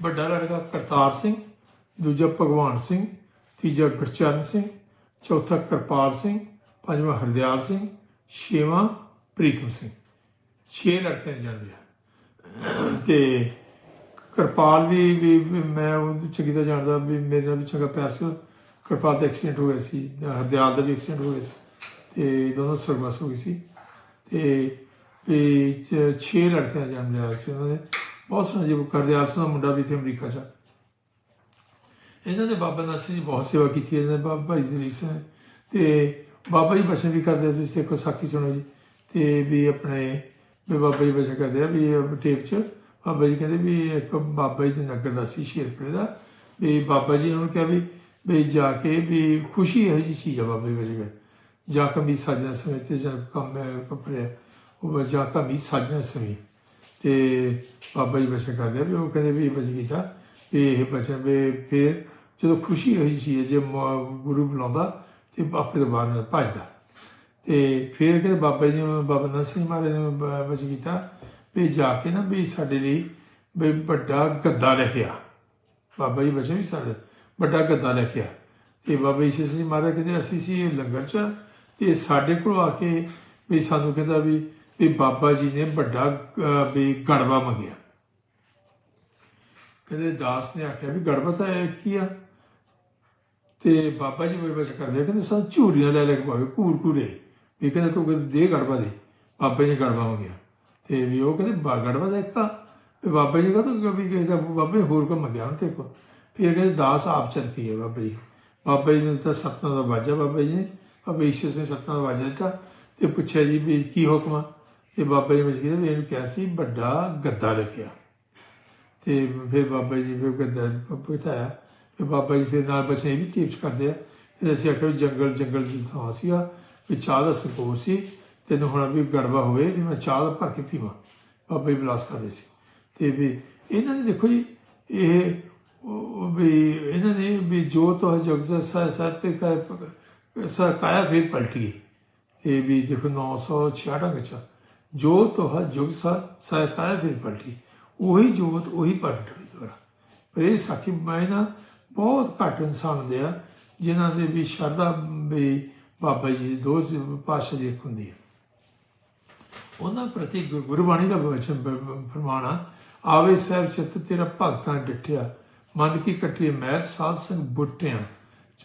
ਵੱਡਾ ਲੜਕਾ ਕਰਤਾਰ ਸਿੰਘ, ਦੂਜਾ ਭਗਵਾਨ ਸਿੰਘ, ਤੀਜਾ ਗੁਰਚਰਨ ਸਿੰਘ, ਚੌਥਾ ਕਿਰਪਾਲ ਸਿੰਘ ਪੰਜਵਾਂ ਹਰਦਿਆਲ ਸਿੰਘ, ਛੇਵਾਂ ਪ੍ਰੀਤਮ ਸਿੰਘ, ਛੇ ਲੜਕਿਆਂ ਨੇ ਜਨਮ ਲਿਆ। ਤੇ ਕਿਰਪਾਲ ਵੀ ਵੀ ਮੈਂ ਉਹ ਚੰਗੀ ਤਰ੍ਹਾਂ ਜਾਣਦਾ ਵੀ ਮੇਰੇ ਨਾਲ ਵੀ ਚੰਗਾ ਪਿਆਰ ਸੀ। ਕਿਰਪਾਲ ਦਾ ਐਕਸੀਡੈਂਟ ਹੋ ਗਿਆ ਸੀ, ਹਰਦਿਆਲ ਦਾ ਵੀ ਐਕਸੀਡੈਂਟ ਹੋ ਗਿਆ ਸੀ, ਤੇ ਦੋਨੋਂ ਸਰਗਵਾਸ ਹੋ ਗਈ ਸੀ। ਤੇ ਵੀ ਚ- ਛੇ ਲੜਕਿਆਂ ਦਾ ਜਨਮ ਲਿਆ ਸੀ ਉਹਨਾਂ ਨੇ। ਬਹੁਤ ਸੋਹਣਾ ਜੀ, ਹਰਦਿਆਲ ਸਿੰਘ ਦਾ ਮੁੰਡਾ ਵੀ ਇੱਥੇ ਅਮਰੀਕਾ 'ਚ ਆ। ਇਹਨਾਂ ਨੇ ਬਾਬਾ ਨਾਸਰ ਦੀ ਬਹੁਤ ਸੇਵਾ ਕੀਤੀ ਇਹਨਾਂ ਨੇ ਬਾਬਾ ਭਾਈ ਦੀ ਸਿੰਘ ਤੇ ਬਾਬਾ ਜੀ ਬਚਨ ਵੀ ਕਰਦੇ ਸੀ ਦੇਖੋ ਸਾਖੀ ਸੁਣੋ ਜੀ। ਤੇ ਵੀ ਆਪਣੇ, ਵੀ ਬਾਬਾ ਜੀ ਬਚਨ ਕਰਦੇ ਆ, ਵੀ ਟੇਪ 'ਚ ਬਾਬਾ ਜੀ ਕਹਿੰਦੇ ਵੀ ਇੱਕ ਬਾਬਾ ਜੀ ਦੇ ਨਗਰ ਦਾ ਸੀ ਸ਼ੇਰਪੁਰੇ ਦਾ। ਵੀ ਬਾਬਾ ਜੀ ਉਹਨੂੰ ਕਿਹਾ ਵੀ ਵੀ ਜਾ ਕੇ ਵੀ ਖੁਸ਼ੀ ਇਹੋ ਜਿਹੀ ਚੀਜ਼ ਆ ਬਾਬਾ ਜੀ ਬਚਨ ਜਾ ਕਮੀ ਸਾਜਣਾ ਸਮੇਂ ਤੇ ਜਨ ਕੰਮ ਕੱਪੜੇ ਉਹ ਜਾ ਕਮੀ ਸਾਜਣਾ ਸਮੇਂ। ਤੇ ਬਾਬਾ ਜੀ ਬਚਨ ਕਰਦੇ ਆ ਵੀ ਉਹ ਕਹਿੰਦੇ ਵੀ ਇਹ ਬਚਨ ਕੀਤਾ, ਵੀ ਇਹ ਬਚਨ, ਵੀ ਫਿਰ ਜਦੋਂ ਖੁਸ਼ੀ ਹੋਈ ਸੀ ਜੇ ਮ- ਗੁਰੂ ਬੁਲਾਉਂਦਾ ਤੇ ਬਾਪੇ ਤੋਂ ਬਾਹਰ ਨਾ ਭੱਜਦਾ। ਤੇ ਫਿਰ ਕਹਿੰਦੇ ਬਾਬਾ ਜੀ ਨੇ, ਬਾਬਾ ਨੰਦ ਮਹਾਰਾਜ ਨੇ ਬ- ਕੀਤਾ ਵੀ ਜਾ ਕੇ ਨਾ ਵੀ ਸਾਡੇ ਲਈ ਵੀ ਵੱਡਾ ਗੱਦਾ ਲੈ ਕੇ ਆ ਬਾਬਾ ਜੀ ਬਚਨ ਵੀ ਸਾਡੇ ਵੱਡਾ ਗੱਦਾ ਲੈ ਕੇ ਆ ਤੇ ਬਾਬਾ ਜੀ ਸਿੰਘ ਮਹਾਰਾਜ ਕਹਿੰਦੇ, ਅਸੀਂ ਸੀ ਇਹ ਲੰਗਰ ਚ ਤੇ ਸਾਡੇ ਕੋਲ ਆ ਕੇ ਵੀ ਸਾਨੂੰ ਕਹਿੰਦਾ ਵੀ ਵੀ ਬਾਬਾ ਜੀ ਨੇ ਵੱਡਾ ਵੀ ਗੜਵਾ ਮੰਗਿਆ। ਕਹਿੰਦੇ ਦਾਸ ਨੇ ਆਖਿਆ ਵੀ ਗੜਵਾ ਤਾਂ ਇਹ ਕੀ ਆ? ਤੇ ਬਾਬਾ ਜੀ ਮੇਰੇ ਵਿੱਚ ਕਰਦੇ ਕਹਿੰਦੇ ਸਾਨੂੰ ਝੂਰੀਆਂ ਲੈ ਲੈ ਕੇ ਪਾਵੇ ਕੂਰ ਕੂਰੇ ਵੀ ਕਹਿੰਦੇ, ਤੂੰ ਕਹਿੰਦੇ, ਦੇ ਗੜਵਾ ਦੇ। ਬਾਬਾ ਜੀ ਗੜਬਾ ਗੜਵਾ ਮੰਗਿਆ ਤੇ ਵੀ ਉਹ ਕਹਿੰਦੇ, ਬਾ ਗੜਵਾ ਦਾ ਇੱਕ ਵੀ ਬਾਬਾ ਜੀ ਕਹਿੰਦਾ ਵੀ ਕਹਿੰਦਾ, ਬਾਬੇ ਹੋਰ ਕੋ ਮੰਗਿਆ ਹੁਣ ਤੇ ਕੋ ਫਿਰ ਕਹਿੰਦੇ, ਦਾਸ ਆਪ ਚੱਲ ਹੈ ਬਾਬਾ ਜੀ। ਬਾਬਾ ਜੀ ਨੇ ਤਾਂ ਸਤਨਾ ਦਾ ਵਾਜਾ ਬਾਬਾ ਜੀ ਨੇ। ਬਾਬਾ ਈਸ਼ਰ ਨੇ ਸਤਨਾ ਦਾ ਵਾਜਾ ਦਿੱਤਾ ਤੇ ਪੁੱਛਿਆ ਜੀ ਵੀ ਕੀ ਹੁਕਮ ਆ? ਤੇ ਬਾਬਾ ਜੀ ਵਿੱਚ ਕਹਿੰਦੇ ਇਹਨੂੰ ਕਿਹਾ ਸੀ, ਵੱਡਾ ਗੱਦਾ ਲੱਗਿਆ ਤੇ ਫਿਰ ਬਾਬਾ ਜੀ ਫਿਰ ਗੱਦਾ ਬਿਠਾਇਆ ਤੇ ਬਾਬਾ ਜੀ ਫਿਰ ਨਾਲ ਬੱਚੇ ਵੀ ਟੀਚ ਕਰਦੇ ਆ। ਫਿਰ ਅਸੀਂ ਆਖਿਆ ਵੀ ਜੰਗਲ ਜੰਗਲ ਦੀ ਥਾਂ ਸੀਗਾ, ਵੀ ਚਾਹ ਦਾ ਸੰਕੋਚ ਸੀ। ਤੈਨੂੰ ਹੁਣ ਵੀ ਗੜਵਾ ਹੋਵੇ ਵੀ ਮੈਂ ਚਾਹ ਦਾ ਭਰ ਕੇ ਪੀਵਾਂ। ਬਾਬਾ ਜੀ ਬਲਾਸ ਕਰਦੇ ਸੀ। ਤੇ ਵੀ ਇਹਨਾਂ ਨੇ ਦੇਖੋ ਜੀ, ਇਹ ਵੀ ਇਹਨਾਂ ਨੇ ਵੀ ਜੋ ਤੋਂ ਜਗਤ ਸਰ ਸਰ ਤੇ ਕਾ ਸਰ ਕਾਇਆ ਫਿਰ ਪਲਟੀ ਤੇ ਵੀ ਦੇਖੋ 966 ਵਿੱਚ ਜੋ ਤੋਹ ਜੁਗ ਸਰ ਸਰ ਕਾਇਆ ਫਿਰ ਪਲਟੀ। ਉਹੀ ਜੋਤ ਉਹੀ ਪ੍ਰਗਟ ਹੋਈ ਦੁਆਰਾ ਪਰ ਇਹ ਸਾਖੀ ਮੈਂ ਨਾ ਬਹੁਤ ਘੱਟ ਇਨਸਾਨ ਹੁੰਦੇ ਆ, ਜਿਨ੍ਹਾਂ ਦੇ ਵੀ ਸ਼ਰਧਾ ਵੀ ਬਾਬਾ ਜੀ ਦੀ ਦੋ ਪਾਸ਼ਾ ਦੀ ਇੱਕ ਹੁੰਦੀ ਹੈ ਉਹਨਾਂ ਪ੍ਰਤੀ ਗੁ- ਗੁਰਬਾਣੀ ਦਾ ਵਚਨ ਫਰਮਾਣਾ ਆਵੇ ਸਹਿਬ ਚਿੱਤ ਤੇਰਾ ਭਗਤਾਂ ਡਿਠਿਆ, ਮਨ ਕੀ ਇਕੱਠੀ ਮਹਿਰ, ਸਾਧ ਸੰਗ ਬੁੱਟਿਆਂ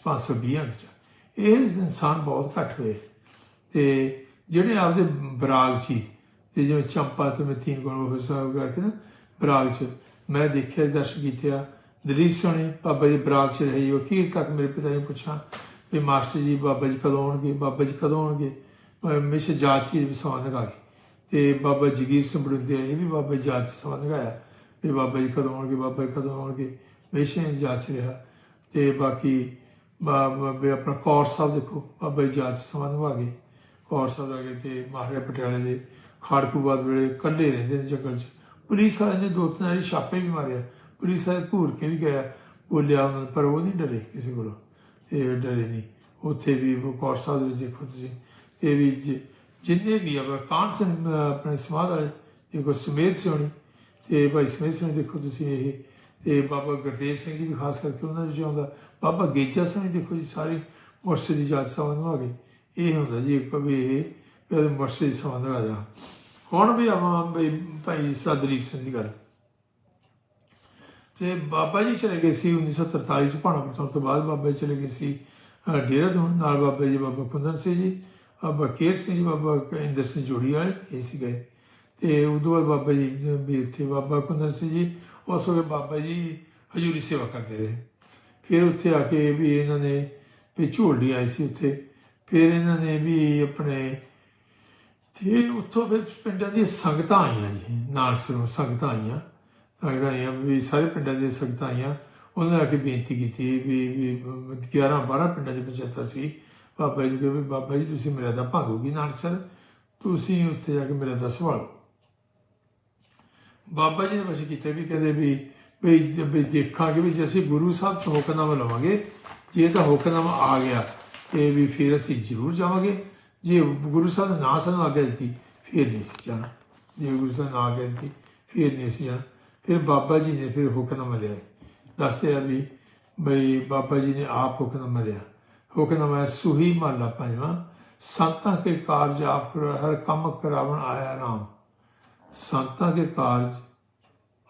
520 ਵਿੱਚ ਇਹ ਇਨਸਾਨ ਬਹੁਤ ਘੱਟ ਹੋਏ ਤੇ ਜਿਹੜੇ ਆਪਦੇ ਬਰਾਗ ਚ ਹੀ, ਤੇ ਜਿਵੇਂ ਚੰਪਾ ਤੇ ਮੈਂ ਤੀਨ ਗੁਣ ਹੋ ਸਾਹਿਬ ਕਰਕੇ ਨਾ, ਬਰਾਗ ਚ ਮੈਂ ਦੇਖਿਆ, ਦਰਸ਼ਨ ਕੀਤੇ ਆ ਦਲੀਪ ਸੋਣੀ ਬਾਬਾ ਜੀ ਬਰਾਗ ਚ ਰਹੀ ਅਖੀਰ ਤੱਕ ਮੇਰੇ ਪਿਤਾ ਜੀ ਨੂੰ ਪੁੱਛਾਂ ਵੀ ਮਾਸਟਰ ਜੀ, ਬਾਬਾ ਜੀ ਕਦੋਂ ਆਉਣਗੇ, ਬਾਬਾ ਜੀ ਕਦੋਂ ਆਉਣਗੇ? ਮੈਂ ਹਮੇਸ਼ਾ ਜਾਤ ਚੀਜ਼ ਵੀ ਸਮਾਂ ਲਗਾ ਕੇ। ਤੇ ਬਾਬਾ ਜਗੀਰ ਸਿੰਘ ਬੜੁੰਦੇ ਇਹ ਵੀ ਬਾਬਾ ਜੀ ਜਾਤ ਚ ਸਮਾਂ ਲਗਾਇਆ ਵੀ ਬਾਬਾ ਜੀ ਕਦੋਂ ਆਉਣਗੇ, ਬਾਬਾ ਜੀ ਕਦੋਂ ਆਉਣਗੇ। ਹਮੇਸ਼ਾ ਹੀ ਜਾਤ ਚ ਰਿਹਾ। ਤੇ ਬਾਕੀ ਬਾਬਾ ਆਪਣਾ ਕੌਰ ਸਾਹਿਬ ਦੇਖੋ, ਬਾਬਾ ਜੀ ਜਾਤ ਚ ਸਮਾਂ ਲਗਾ ਗਏ ਕੌਰ ਸਾਹਿਬ ਆ ਗਏ ਤੇ ਮਹਾਰਾਜਾ ਪਟਿਆਲੇ ਦੇ ਖਾੜਕੂ ਬਾਦ ਵੇਲੇ ਇਕੱਲੇ ਰਹਿੰਦੇ ਨੇ ਜੰਗਲ 'ਚ। ਪੁਲਿਸ ਵਾਲਿਆਂ ਨੇ ਦੋ ਤਿੰਨ ਵਾਰੀ ਛਾਪੇ ਵੀ ਮਾਰਿਆ ਪੁਲਿਸ ਵਾਲੇ ਘੂਰ ਕੇ ਵੀ ਗਿਆ ਬੋਲਿਆ ਉਹਨਾਂ ਨੂੰ, ਪਰ ਉਹ ਨਹੀਂ ਡਰੇ ਕਿਸੇ ਕੋਲੋਂ। ਤੇ ਡਰੇ ਨਹੀਂ। ਉੱਥੇ ਵੀ ਬਕੌਰ ਸਾਹਿਬ ਵਿੱਚ ਦੇਖੋ ਤੁਸੀਂ। ਤੇ ਵੀ ਜਿ- ਜਿੰਨੇ ਵੀ ਆਪਾਂ ਕਾਂਡ ਸਿੰਘ ਆਪਣੇ ਸਮਾਧ ਵਾਲੇ ਦੇਖੋ ਸਮੇਤ ਸਿਉਣੀ। ਤੇ ਭਾਈ ਸਮੇਤ ਸਿਉਣੀ ਦੇਖੋ ਤੁਸੀਂ ਇਹ। ਤੇ ਬਾਬਾ ਗੁਰਦੇਵ ਸਿੰਘ ਜੀ ਵੀ ਖਾਸ ਕਰਕੇ ਉਹਨਾਂ ਦੇ ਵਿੱਚ ਆਉਂਦਾ। ਬਾਬਾ ਗੇਜਾ ਸਿੰਘ ਵੀ ਦੇਖੋ ਜੀ ਸਾਰੇ ਮੁਰਸ਼ਿਦ ਦੀ ਜਾਤ ਸੰਬੰਧ ਆ ਗਏ। ਇਹ ਹੁੰਦਾ ਜੀ ਇੱਕ ਵੀ ਇਹ ਵੀ ਉਹਦੇ ਮੁਰਸ਼ਿਦ ਸੰਬੰਧ ਆ ਜਾਣਾ। ਹੁਣ ਵੀ ਆਵਾਂ ਬਈ ਭਾਈ ਸਾਦਰੀ ਸਿੰਘ ਦੀ ਗੱਲ। ਤੇ ਬਾਬਾ ਜੀ ਚਲੇ ਗਏ ਸੀ 1943 ਚ ਭਾਣਾ ਪ੍ਰਥਮ ਤੋਂ ਬਾਅਦ ਬਾਬਾ ਜੀ ਚਲੇ ਗਏ ਸੀ ਅਹ, ਦੇਹਰਾਦੂਨ ਨਾਲ ਬਾਬਾ ਜੀ ਬਾਬਾ ਕੁੰਦਨ ਸਿੰਘ ਜੀ ਬਾਬਾ ਕੇਰ ਸਿੰਘ ਜੀ ਬਾਬਾ ਇੰਦਰ ਸਿੰਘ ਜੋੜੀ ਵਾਲੇ ਇਹ ਸੀ ਗਏ ਤੇ ਉਦੋਂ ਬਾਅਦ ਬਾਬਾ ਜੀ ਵੀ ਉੱਥੇ ਬਾਬਾ ਕੁੰਦਨ ਸਿੰਘ ਜੀ ਉਸ ਵੇਲੇ ਬਾਬਾ ਜੀ ਹਜੂਰੀ ਸੇਵਾ ਕਰਦੇ ਰਹੇ। ਫਿਰ ਉੱਥੇ ਆ ਕੇ ਵੀ ਇਹਨਾਂ ਨੇ ਵੀ ਝੋਲਡੀ ਆਈ ਸੀ ਉੱਥੇ। ਫਿਰ ਇਹਨਾਂ ਨੇ ਵੀ ਆਪਣੇ ਤੇ ਉੱਥੋਂ ਫਿਰ ਪਿੰਡਾਂ ਦੀਆਂ ਸੰਗਤਾਂ ਆਈਆਂ ਜੀ ਨਾਨਕ ਸਰੋਂ ਸੰਗਤਾਂ ਆਈਆਂ। ਸੰਗਤਾਂ ਆਈਆਂ ਵੀ ਸਾਰੇ ਪਿੰਡਾਂ ਦੇ ਸੰਗਤਾਂ ਆਈਆਂ। ਉਹਨਾਂ ਨੇ ਆ ਕੇ ਬੇਨਤੀ ਕੀਤੀ ਵੀ ਵੀ 11 12 ਪਿੰਡਾਂ ਦੇ ਪੰਚਾਇਤਾਂ ਸੀ। ਬਾਬਾ ਜੀ ਕਹਿੰਦੇ ਵੀ ਬਾਬਾ ਜੀ, ਤੁਸੀਂ ਮੇਰਾ ਦਾ ਭਾਗੋਗੀ ਨਾਨਕ ਸਰ ਤੁਸੀਂ ਉੱਥੇ ਜਾ ਕੇ ਮੇਰਾ ਦਾ ਸੰਭਾਲੋ। ਬਾਬਾ ਜੀ ਨੇ ਬਸ ਕੀਤਾ ਵੀ ਕਹਿੰਦੇ ਵੀ ਵੀ ਦੇਖਾਂਗੇ ਵੀ ਜੇ ਅਸੀਂ ਗੁਰੂ ਸਾਹਿਬ ਤੋਂ ਹੁਕਮਨਾਮਾ ਲਵਾਂਗੇ, ਜੇ ਤਾਂ ਹੁਕਮਨਾਮਾ ਆ ਗਿਆ ਇਹ ਵੀ ਫਿਰ ਅਸੀਂ ਜ਼ਰੂਰ ਜਾਵਾਂਗੇ। ਜੇ ਗੁਰੂ ਸਾਹਿਬ ਨਾ ਸਾਨੂੰ ਆਗਿਆ ਦਿੱਤੀ, ਫਿਰ ਨਹੀਂ ਸੀ ਜਾਣਾ। ਜੇ ਗੁਰੂ ਸਾਹਿਬ ਨਾ ਆਗਿਆ ਦਿੱਤੀ, ਫਿਰ ਨਹੀਂ ਸੀ ਜਾਣਾ। ਫਿਰ ਬਾਬਾ ਜੀ ਨੇ ਫਿਰ ਹੁਕਮ ਲਿਆ ਦੱਸਦੇ ਆ ਵੀ ਬਈ ਬਾਬਾ ਜੀ ਨੇ ਆਪ ਹੁਕਮ ਲਿਆ ਹੁਕਮ ਹੈ ਸੁਹੀ ਮਹਲਾ ਪੰਜਵਾਂ, ਸੰਤਾਂ ਕੇ ਕਾਰਜ ਆਪ ਹਰ ਕੰਮ ਕਰਾਵਣ ਆਇਆ ਰਾਮ ਸੰਤਾਂ ਕੇ ਕਾਰਜ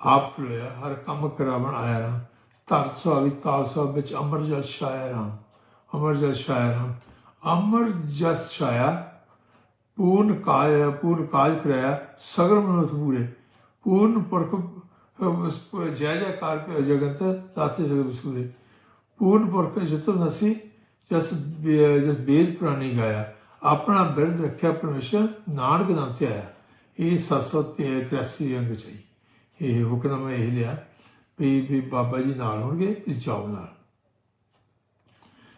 ਆਪ ਕਰੋਇਆ ਹਰ ਕੰਮ ਕਰਾਵਣ ਆਇਆ ਰਾਮ ਧਰ ਸੁਆਵੀ ਤਾਲ ਸੁਆਵ ਵਿੱਚ ਅਮਰ ਜਸ ਛਾਇਆ ਰਾਮ ਅਮਰ ਜਸ ਛਾਇਆ ਰਾਮ ਅਮਰ ਜਸ ਛਾਇਆ, ਪੂਰਨ ਕਾਇਆ ਪੂਰਨ ਕਾਜ ਕਰਾਇਆ ਸਗਰ ਮਨੁੱਖ ਪੂਰੇ। ਪੂਰਨ ਪੁਰਖ ਅਹ, ਜੈ ਜੈਕਾਰ ਕੇ ਜਗਤ ਪੂਰਨ ਪੁਰਖ ਜਿਤੋ ਨਸੀ ਜਸ ਜਸ ਬੇਦ ਪ੍ਰਾਣੀ ਗਾਇਆ ਆਪਣਾ ਬਿਰਧ ਰੱਖਿਆ ਪਰਮੇਸ਼ਰ ਨਾਨਕ ਨਾਮ ਤੇ ਆਇਆ ਇਹ 783 ਅੰਗ ਚਾਹੀ ਇਹ ਹੁਕਮ ਇਹ ਲਿਆ ਵੀ ਵੀ ਬਾਬਾ ਜੀ ਨਾਲ ਹੋਣਗੇ ਇਸ ਜਾਓ ਨਾਲ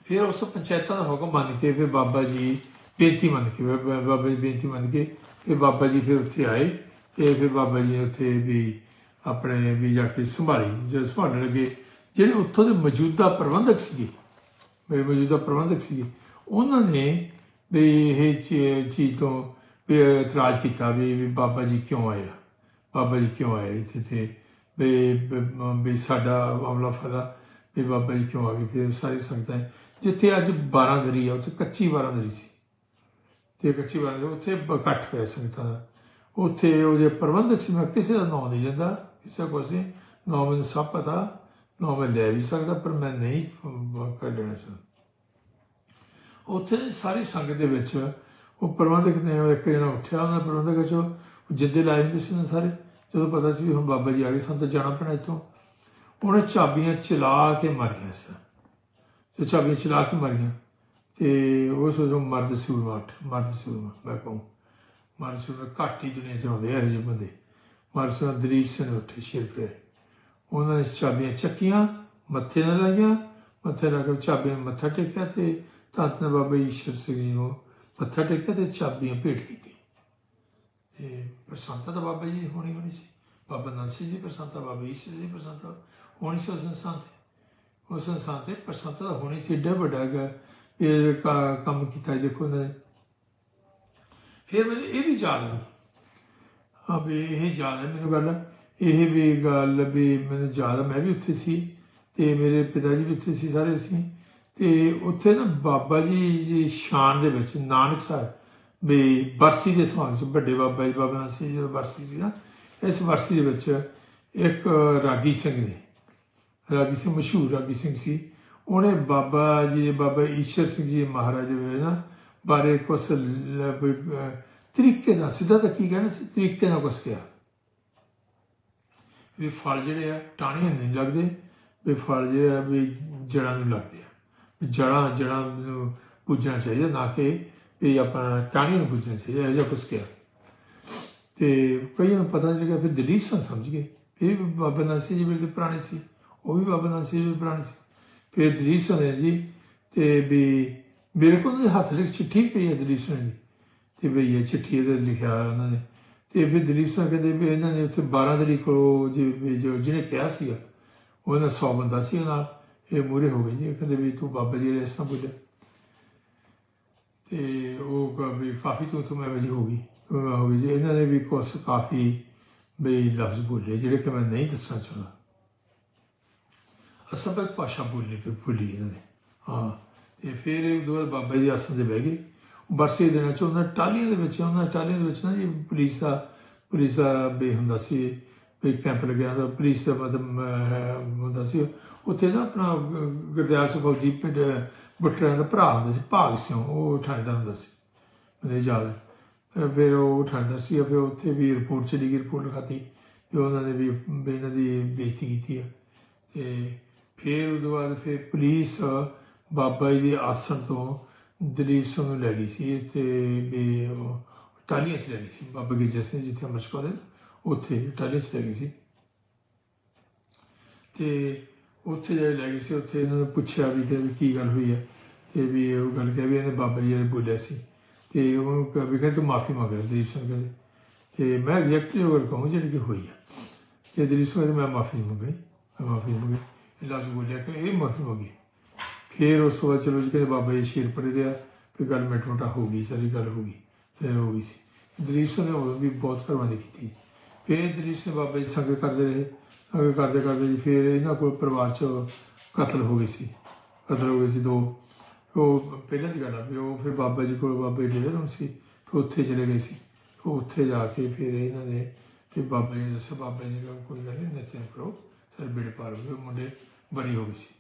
ਫਿਰ ਉਸ ਪੰਚਾਇਤਾਂ ਦਾ ਹੁਕਮ ਮੰਨ ਕੇ ਫਿਰ ਬਾਬਾ ਜੀ ਬੇਨਤੀ ਮੰਨ ਕੇ ਬਾਬਾ ਜੀ ਬੇਨਤੀ ਮੰਨ ਕੇ ਫਿਰ ਬਾਬਾ ਜੀ ਫਿਰ ਉੱਥੇ ਆਏ ਤੇ ਫਿਰ ਬਾਬਾ ਜੀ ਉੱਥੇ ਵੀ ਆਪਣੇ ਵੀ ਜਾ ਕੇ ਸੰਭਾਲੀ, ਜਦ ਸੰਭਾਲਣ ਲੱਗੇ, ਜਿਹੜੇ ਉੱਥੋਂ ਦੇ ਮੌਜੂਦਾ ਪ੍ਰਬੰਧਕ ਸੀਗੇ ਵੀ ਮੌਜੂਦਾ ਪ੍ਰਬੰਧਕ ਸੀਗੇ, ਉਹਨਾਂ ਨੇ ਵੀ ਇਹ ਚੀ- ਚੀਜ਼ ਤੋਂ ਵੀ ਇਤਰਾਜ਼ ਕੀਤਾ ਵੀ ਬਾਬਾ ਜੀ ਕਿਉਂ ਆਇਆ ਬਾਬਾ ਜੀ ਕਿਉਂ ਆਏ ਇੱਥੇ ਤੇ ਵੀ, ਵੀ- ਸਾਡਾ ਮਾਮਲਾ ਫਲਾ, ਵੀ ਬਾਬਾ ਜੀ ਕਿਉਂ ਆ ਗਏ? ਫਿਰ ਸਾਰੀ ਸੰਗਤਾਂ ਜਿੱਥੇ ਅੱਜ 12 ਦਰੀ ਆ, ਉੱਥੇ ਕੱਚੀ 12 ਦਰੀ ਸੀ। ਤੇ ਕੱਚੀ 12 ਉੱਥੇ ਇਕੱਠ ਹੋਇਆ ਸੰਗਤਾਂ ਦਾ। ਉੱਥੇ ਉਹਦੇ ਪ੍ਰਬੰਧਕ ਸੀ, ਮੈਂ ਕਿਸੇ ਦਾ ਨਾਮ ਨਹੀਂ ਲੈਂਦਾ। ਕਿਸੇ ਕੋਲ ਸੀ ਨਾਮ ਮੈਨੂੰ ਸਭ ਪਤਾ ਨਾਮ ਮੈਂ ਲੈ ਵੀ ਸਕਦਾ, ਪਰ ਮੈਂ ਨਹੀਂ ਕਰ ਲੈਣਾ ਚਾਹੁੰਦਾ ਉੱਥੇ ਦੀ ਸਾਰੀ ਸੰਗਤ ਦੇ ਵਿੱਚ ਉਹ ਪ੍ਰਬੰਧਕ ਨੇ ਇੱਕ ਜਣਾ ਉੱਠਿਆ, ਉਹਨਾਂ ਪ੍ਰਬੰਧਕ ਚੋਂ ਜਿੱਦੇ ਲਾਏ ਹੁੰਦੇ ਸੀ ਨਾ ਸਾਰੇ, ਜਦੋਂ ਪਤਾ ਸੀ ਵੀ ਹੁਣ ਬਾਬਾ ਜੀ ਆ ਗਏ ਸਾਨੂੰ ਤਾਂ ਜਾਣਾ ਪੈਣਾ ਇੱਥੋਂ, ਉਹਨੇ ਚਾਬੀਆਂ ਚਲਾ ਕੇ ਮਾਰੀਆਂ ਇਸ ਤੇ ਚਾਬੀਆਂ ਚਲਾ ਕੇ ਮਾਰੀਆਂ, ਤੇ ਉਸ ਨੂੰ ਮਰਦ ਸੂਰਮਾ ਉੱਠ, ਮਰਦ ਸੂਰਮਾ, ਮੈਂ ਕਹੂੰ, ਮਰਦ ਸੂਰਮਾ ਘੱਟ ਹੀ ਦੁਨੀਆ 'ਚ ਆਉਂਦੇ ਆ, ਇਹੋ ਜਿਹੇ ਬੰਦੇ। ਮਰਦ ਸੂਰਮਾ ਦਲੀਪ ਸਿੰਘ ਉੱਠੇ ਸ਼ੇਰ ਪਏ ਉਹਨਾਂ ਨੇ ਚਾਬੀਆਂ ਚੱਕੀਆਂ, ਮੱਥੇ ਨਾਲ ਲਾਈਆਂ, ਮੱਥੇ ਲਾ ਕੇ ਚਾਬੀਆਂ ਮੱਥਾ ਟੇਕਿਆ ਤੇ ਧੰਨ ਧੰਨ ਬਾਬਾ ਈਸ਼ਰ ਸਿੰਘ ਜੀ ਨੂੰ ਮੱਥਾ ਟੇਕਿਆ ਤੇ ਚਾਬੀਆਂ ਭੇਟ ਕੀਤੀ ਤੇ ਪ੍ਰਸੰਤਾ ਤਾਂ ਬਾਬਾ ਜੀ ਦੀ ਹੋਣੀ ਹੋਣੀ ਸੀ। ਬਾਬਾ ਨਾਨਕ ਸਿੰਘ ਜੀ ਪ੍ਰਸੰਤਾ ਬਾਬਾ ਈਸ਼ਰ ਜੀ ਪ੍ਰਸੰਤਾ ਹੋਣੀ ਸੀ ਉਸ ਇਨਸਾਨ ਤੇ। ਉਸ ਇਨਸਾਨ ਤੇ ਪ੍ਰਸੰਤਾ ਦਾ ਹੋਣੀ ਸੀ, ਏਡਾ ਵੱਡਾ ਹੈਗਾ ਇਹ ਕੰਮ ਕੀਤਾ ਦੇਖੋ ਉਹਨਾਂ ਨੇ। ਫਿਰ ਮੈਨੂੰ ਇਹ ਵੀ ਯਾਦ ਆਈ ਹਾਂ ਵੀ ਇਹ ਯਾਦ ਹੈ ਮੈਨੂੰ ਗੱਲ ਇਹ ਵੀ ਗੱਲ ਵੀ ਮੈਨੂੰ ਯਾਦ ਮੈਂ ਵੀ ਉੱਥੇ ਸੀ ਤੇ ਮੇਰੇ ਪਿਤਾ ਜੀ ਵੀ ਉੱਥੇ ਸੀ, ਸਾਰੇ ਅਸੀਂ ਤੇ ਉੱਥੇ ਨਾ ਬਾਬਾ ਜੀ ਦੀ ਸ਼ਾਨ ਦੇ ਵਿੱਚ, ਨਾਨਕ ਸਾਹਿਬ, ਵੀ ਬਰਸੀ ਦੇ ਸਮਾਗਮ ਚ, ਵੱਡੇ ਬਾਬਾ ਜੀ, ਬਾਬਾ ਸੀ ਜਦੋਂ ਬਰਸੀ ਸੀ ਨਾ। ਇਸ ਬਰਸੀ ਦੇ ਵਿੱਚ ਇੱਕ ਰਾਗੀ ਸਿੰਘ ਨੇ, ਰਾਗੀ ਸਿੰਘ ਮਸ਼ਹੂਰ ਰਾਗੀ ਸਿੰਘ ਸੀ। ਉਹਨੇ ਬਾਬਾ ਜੀ, ਬਾਬਾ ਈਸ਼ਰ ਸਿੰਘ ਜੀ ਮਹਾਰਾਜ ਦੇ ਨਾ ਬਾਰੇ ਕੁਛ ਤਰੀਕੇ ਨਾਲ, ਸਿੱਧਾ ਤਾਂ ਕੀ ਕਹਿਣਾ ਸੀ? ਤਰੀਕੇ ਨਾਲ ਕੁਛ ਕਿਹਾ। ਵੀ ਫਲ ਜਿਹੜੇ ਆ, ਟਾਹਣੀਆਂ ਨਹੀਂ ਲੱਗਦੇ। ਵੀ ਫਲ ਜਿਹੜੇ ਆ, ਵੀ ਜੜਾਂ ਨੂੰ ਲੱਗਦੇ ਆ। ਵੀ ਜੜਾਂ ਜੜਾਂ ਨੂੰ ਪੂਜਣਾ ਚਾਹੀਦਾ, ਨਾ ਕਿ ਵੀ ਆਪਣਾ ਟਾਹਣੀਆਂ ਨੂੰ ਪੁੱਜਣਾ ਚਾਹੀਦਾ, ਇਹ ਜਿਹਾ ਕੁਛ ਕਿਹਾ। ਤੇ ਕਈਆਂ ਨੂੰ ਪਤਾ ਨਹੀਂ ਲੱਗਿਆ, ਫਿਰ ਦਲੀਪ ਸਿੰਘ ਸਮਝ ਗਏ। ਇਹ ਵੀ ਬਾਬਾ ਨਾਸੀ ਜੀ ਬਿਲਕੁਲ ਪੁਰਾਣੇ ਸੀ, ਉਹ ਵੀ ਬਾਬਾ ਨਾਸੀ ਜੀ ਪੁਰਾਣੇ ਸੀ। ਫਿਰ ਦਲੀਪ ਸਿੰਘ ਜੀ, ਤੇ ਵੀ ਮੇਰੇ ਕੋਲ ਉਹਦੇ ਹੱਥ ਲਿਖ ਚਿੱਠੀ ਪਈ ਹੈ ਦਲੀਪ ਸਿੰਘ ਦੀ। ਤੇ ਵੀ ਇਹ ਚਿੱਠੀ ਇਹਦੇ ਲਿਖਿਆ ਉਹਨਾਂ ਨੇ। ਤੇ ਫਿਰ ਦਲੀਪ ਸਿੰਘ ਕਹਿੰਦੇ ਵੀ ਇਹਨਾਂ ਨੇ ਉੱਥੇ 12 ਤਰੀਕ ਕੋਲ ਜੀ ਜੋ ਜਿਹਨੇ ਕਿਹਾ ਸੀਗਾ, ਉਹਨਾਂ 100 ਬੰਦਾ ਸੀ ਉਹਨਾਂ ਨਾਲ, ਇਹ ਮੂਰੇ ਹੋ ਗਏ ਜੀ। ਕਹਿੰਦੇ ਵੀ ਤੂੰ ਬਾਬਾ ਜੀ ਦੇ ਰਸਤਾ ਬੋਲਿਆ ਤੇ ਉਹ ਕ- ਵੀ ਕਾਫੀ ਤੋਂ ਤੋਂ ਮੈਂ ਵਜੀ ਹੋ ਗਈ ਹੋ ਗਈ ਜੀ। ਇਹਨਾਂ ਨੇ ਵੀ ਕੁਛ ਕਾਫੀ ਵੀ ਲਫ਼ਜ਼ ਬੋਲੇ ਜਿਹੜੇ ਕਿ ਮੈਂ ਨਹੀਂ ਦੱਸਣਾ ਚਾਹੁੰਦਾ। ਅਸਬਕ ਭਾਸ਼ਾ ਬੋਲੀ ਤੇ ਬੋਲੀ ਇਹਨਾਂ ਨੇ। ਹਾਂ, ਤੇ ਫਿਰ ਇਹ ਦੋ ਬਾਬਾ ਜੀ ਆਸਣ ਦੇ ਬਹਿ ਗਏ। ਬਰਸੇ ਦੇਣਾ ਚ ਉਹਨਾਂ ਟਾਲੀਆਂ ਦੇ ਵਿੱਚ, ਉਹਨਾਂ ਟਾਲੀਆਂ ਦੇ ਵਿੱਚ ਨਾ ਜੀ ਪੁਲਿਸ ਦਾ ਪੁਲਿਸ ਦਾ ਬੇ ਹੁੰਦਾ ਸੀ, ਵੀ ਕੈਂਪ ਲੱਗਿਆ ਹੁੰਦਾ, ਪੁਲਿਸ ਦਾ ਮਤਲਬ ਹੁੰਦਾ ਸੀ। ਉੱਥੇ ਨਾ ਆਪਣਾ ਗ- ਗੁਰਦਿਆਲ ਸਿੰਘ ਫੌਜੀ ਪਿੰਡ, ਬੁੱਟਰਾਂ ਦਾ ਭਰਾ ਹੁੰਦਾ ਸੀ, ਭਾਗ ਸਿੰਘ, ਉਹ ਠਾਣਦਾ ਹੁੰਦਾ ਸੀ ਮੈਨੂੰ ਯਾਦ ਹੈ ਫਿਰ ਉਹ ਠਾਣਦਾ ਸੀ, ਫਿਰ ਉੱਥੇ ਵੀ ਰਿਪੋਰਟ ਚਲੀ ਗਈ, ਰਿਪੋਰਟ ਲਿਖਾਤੀ, ਵੀ ਉਹਨਾਂ ਨੇ ਵੀ ਵੀ ਇਹਨਾਂ ਦੀ ਬੇਇੱਜ਼ਤੀ ਕੀਤੀ ਹੈ ਤੇ ਫਿਰ ਉਹਦੇ ਬਾਅਦ ਫਿਰ ਪੁਲਿਸ ਬਾਬਾ ਜੀ ਦੇ ਆਸਣ ਤੋਂ ਦਲੀਪ ਸਿੰਘ ਨੂੰ ਲੈ ਗਈ ਸੀ ਤੇ ਵੀ ਉਹ ਟਾਲੀਆਂ 'ਚ ਲੈ ਗਈ ਸੀ, ਬਾਬਾ ਜੀ ਸਿੰਘ ਜਿੱਥੇ ਅਮਰਸ਼ਕਰ ਹੈ, ਉੱਥੇ ਟਾਲੀਆਂ 'ਚ ਲੈ ਗਈ ਸੀ। ਤੇ ਉੱਥੇ ਜਿਹੜੇ ਲੈ ਗਈ ਸੀ, ਉੱਥੇ ਇਹਨਾਂ ਨੇ ਪੁੱਛਿਆ ਵੀ ਕਿ ਵੀ ਕੀ ਗੱਲ ਹੋਈ ਹੈ, ਤੇ ਵੀ ਉਹ ਗੱਲ ਕਹੀ ਵੀ ਇਹਨੇ ਬਾਬਾ ਜੀ ਨੇ ਬੋਲਿਆ ਸੀ। ਤੇ ਉਹ ਕ- ਵੀ ਕਹਿੰਦੇ ਤੂੰ ਮਾਫੀ ਮੰਗ ਲੈ ਦਲੀਪ ਸਿੰਘ ਕਹਿੰਦੇ। ਤੇ ਮੈਂ ਐਗਜ਼ੈਕਟਲੀ ਉਹ ਗੱਲ ਕਹੂੰ ਜਿਹੜੀ ਕਿ ਹੋਈ ਹੈ। ਤੇ ਦਲੀਪ ਸਿੰਘ ਕਹਿੰਦੇ, ਮੈਂ ਮਾਫੀ ਮੰਗਣੀ, ਮੈਂ ਮਾਫੀ ਮੰਗੀ ਇਹ ਲਫ਼ਜ਼ ਬੋਲਿਆ ਕਿ ਇਹ ਮਾਫੀ ਮੰਗੀ। ਫਿਰ ਉਸ ਤੋਂ ਬਾਅਦ ਚਲੋ ਜੀ ਕਹਿੰਦੇ ਬਾਬਾ ਜੀ ਸ਼ੇਰ ਦੇ ਆ, ਫਿਰ ਗੱਲ ਮਿੰਟ ਮੋਟਾ ਹੋ ਗਈ, ਸਾਰੀ ਗੱਲ ਹੋ ਗਈ, ਫਿਰ ਹੋ ਗਈ ਸੀ। ਦਲੀਪ ਸਿੰਘ ਨੇ ਉਦੋਂ ਵੀ ਬਹੁਤ ਕਰਵਾਨੀ ਕੀਤੀ। ਫਿਰ ਦਲੀਪ ਸਿੰਘ ਬਾਬਾ ਜੀ ਸੰਗ ਕਰਦੇ ਰਹੇ ਅੱਗੇ ਕਰਦੇ ਕਰਦੇ ਜੀ ਫਿਰ ਇਹਨਾਂ ਕੋਲ ਪਰਿਵਾਰ ਚ ਕਤਲ ਹੋ ਗਏ ਸੀ, ਕਤਲ ਹੋ ਗਏ ਸੀ ਦੋ। ਉਹ ਪਹਿਲਾਂ ਦੀ ਗੱਲ ਆ ਵੀ ਉਹ ਫਿਰ ਬਾਬਾ ਜੀ ਕੋਲ ਬਾਬਾ ਜੀ ਡੇਰੇ ਨੂੰ ਸੀ, ਫਿਰ ਉੱਥੇ ਚਲੇ ਗਏ ਸੀ। ਉਹ ਉੱਥੇ ਜਾ ਕੇ ਫਿਰ ਇਹਨਾਂ ਨੇ ਫਿਰ ਬਾਬਾ ਜੀ ਨੇ ਬਾਬਾ ਜੀ ਨੇ ਕੋਈ ਗੱਲ ਨਹੀਂ ਨੱਚਣ ਕਰੋ, ਸਰ ਬੇੜ ਪਾਰ ਹੋ ਗਏ ਉਹ ਮੁੰਡੇ ਬਰੀ ਹੋ ਗਏ ਸੀ।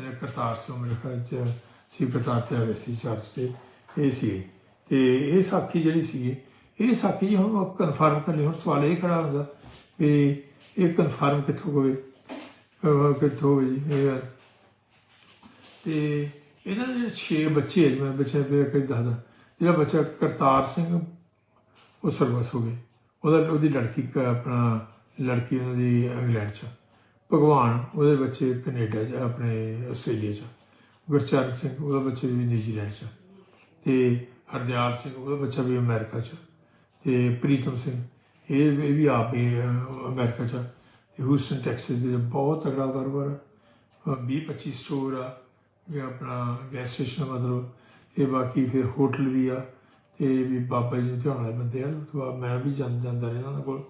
ਕਰਤਾਰ ਸਿੰਘ ਮੇਰੇ ਖਿਆਲ ਚ ਸੀ ਕਰਤਾਰ ਤੇ ਆ ਗਏ ਸੀ ਚਰਚ ਤੇ ਇਹ ਸੀ ਤੇ ਇਹ ਸਾਖੀ ਜਿਹੜੀ ਸੀ ਇਹ ਸਾਖੀ ਹੁਣ ਕਨਫਰਮ ਕਰ ਲਈ ਹੁਣ ਸਵਾਲ ਇਹ ਖੜਾ ਹੁੰਦਾ ਵੀ ਇਹ ਕਨਫਰਮ ਕਿੱਥੋਂ ਹੋਵੇ? ਕਿੱਥੋਂ ਹੋਵੇ ਜੀ? ਇਹ ਗੱਲ। ਤੇ ਇਹਨਾਂ ਦੇ ਜਿਹੜੇ 6 ਬੱਚੇ ਹੈ ਜਿਵੇਂ ਬੱਚੇ ਦੇ ਕਈ ਦੱਸਦਾ, ਜਿਹੜਾ ਬੱਚਾ ਕਰਤਾਰ ਸਿੰਘ, ਉਹ ਸਰਵਸ ਹੋ ਗਏ ਉਹਦਾ ਉਹਦੀ ਲੜਕੀ ਆਪਣਾ ਲੜਕੀ ਉਹਨਾਂ ਦੀ ਇੰਗਲੈਂਡ ਚ ਭਗਵਾਨ ਉਹਦੇ ਬੱਚੇ ਕੈਨੇਡਾ ਚ ਆਪਣੇ ਆਸਟ੍ਰੇਲੀਆ ਚ। ਗੁਰਚਰਨ ਸਿੰਘ ਉਹਦਾ ਬੱਚਾ ਵੀ ਨਿਊਜ਼ੀਲੈਂਡ ਚ। ਤੇ ਹਰਦਿਆਲ ਸਿੰਘ ਉਹਦਾ ਬੱਚਾ ਵੀ ਅਮਰੀਕਾ ਚ। ਤੇ ਪ੍ਰੀਤਮ ਸਿੰਘ ਇਹ ਇਹ ਵੀ ਆਪ ਹੀ ਅਹ, ਅਮਰੀਕਾ ਚ ਤੇ ਹੂਸਟਨ ਟੈਕਸਸ ਦੇ ਬਹੁਤ ਤਗੜਾ ਕਾਰੋਬਾਰ ਆ। 20 25 ਸਟੋਰ ਆ। ਇਹ ਆਪਣਾ ਗੈਸ ਸਟੇਸ਼ਨ ਮਤਲਬ। ਇਹ ਬਾਕੀ ਫਿਰ ਹੋਟਲ ਵੀ ਆ। ਤੇ ਵੀ ਬਾਬਾ ਜੀ ਨੂੰ ਧਿਆਨ ਵਾਲੇ ਬੰਦੇ ਆ। ਉਸ ਤੋਂ ਬਾਅਦ ਮੈਂ ਵੀ ਜਾਂਦਾ ਰਹਿੰਦਾ ਉਹਨਾਂ ਕੋਲ।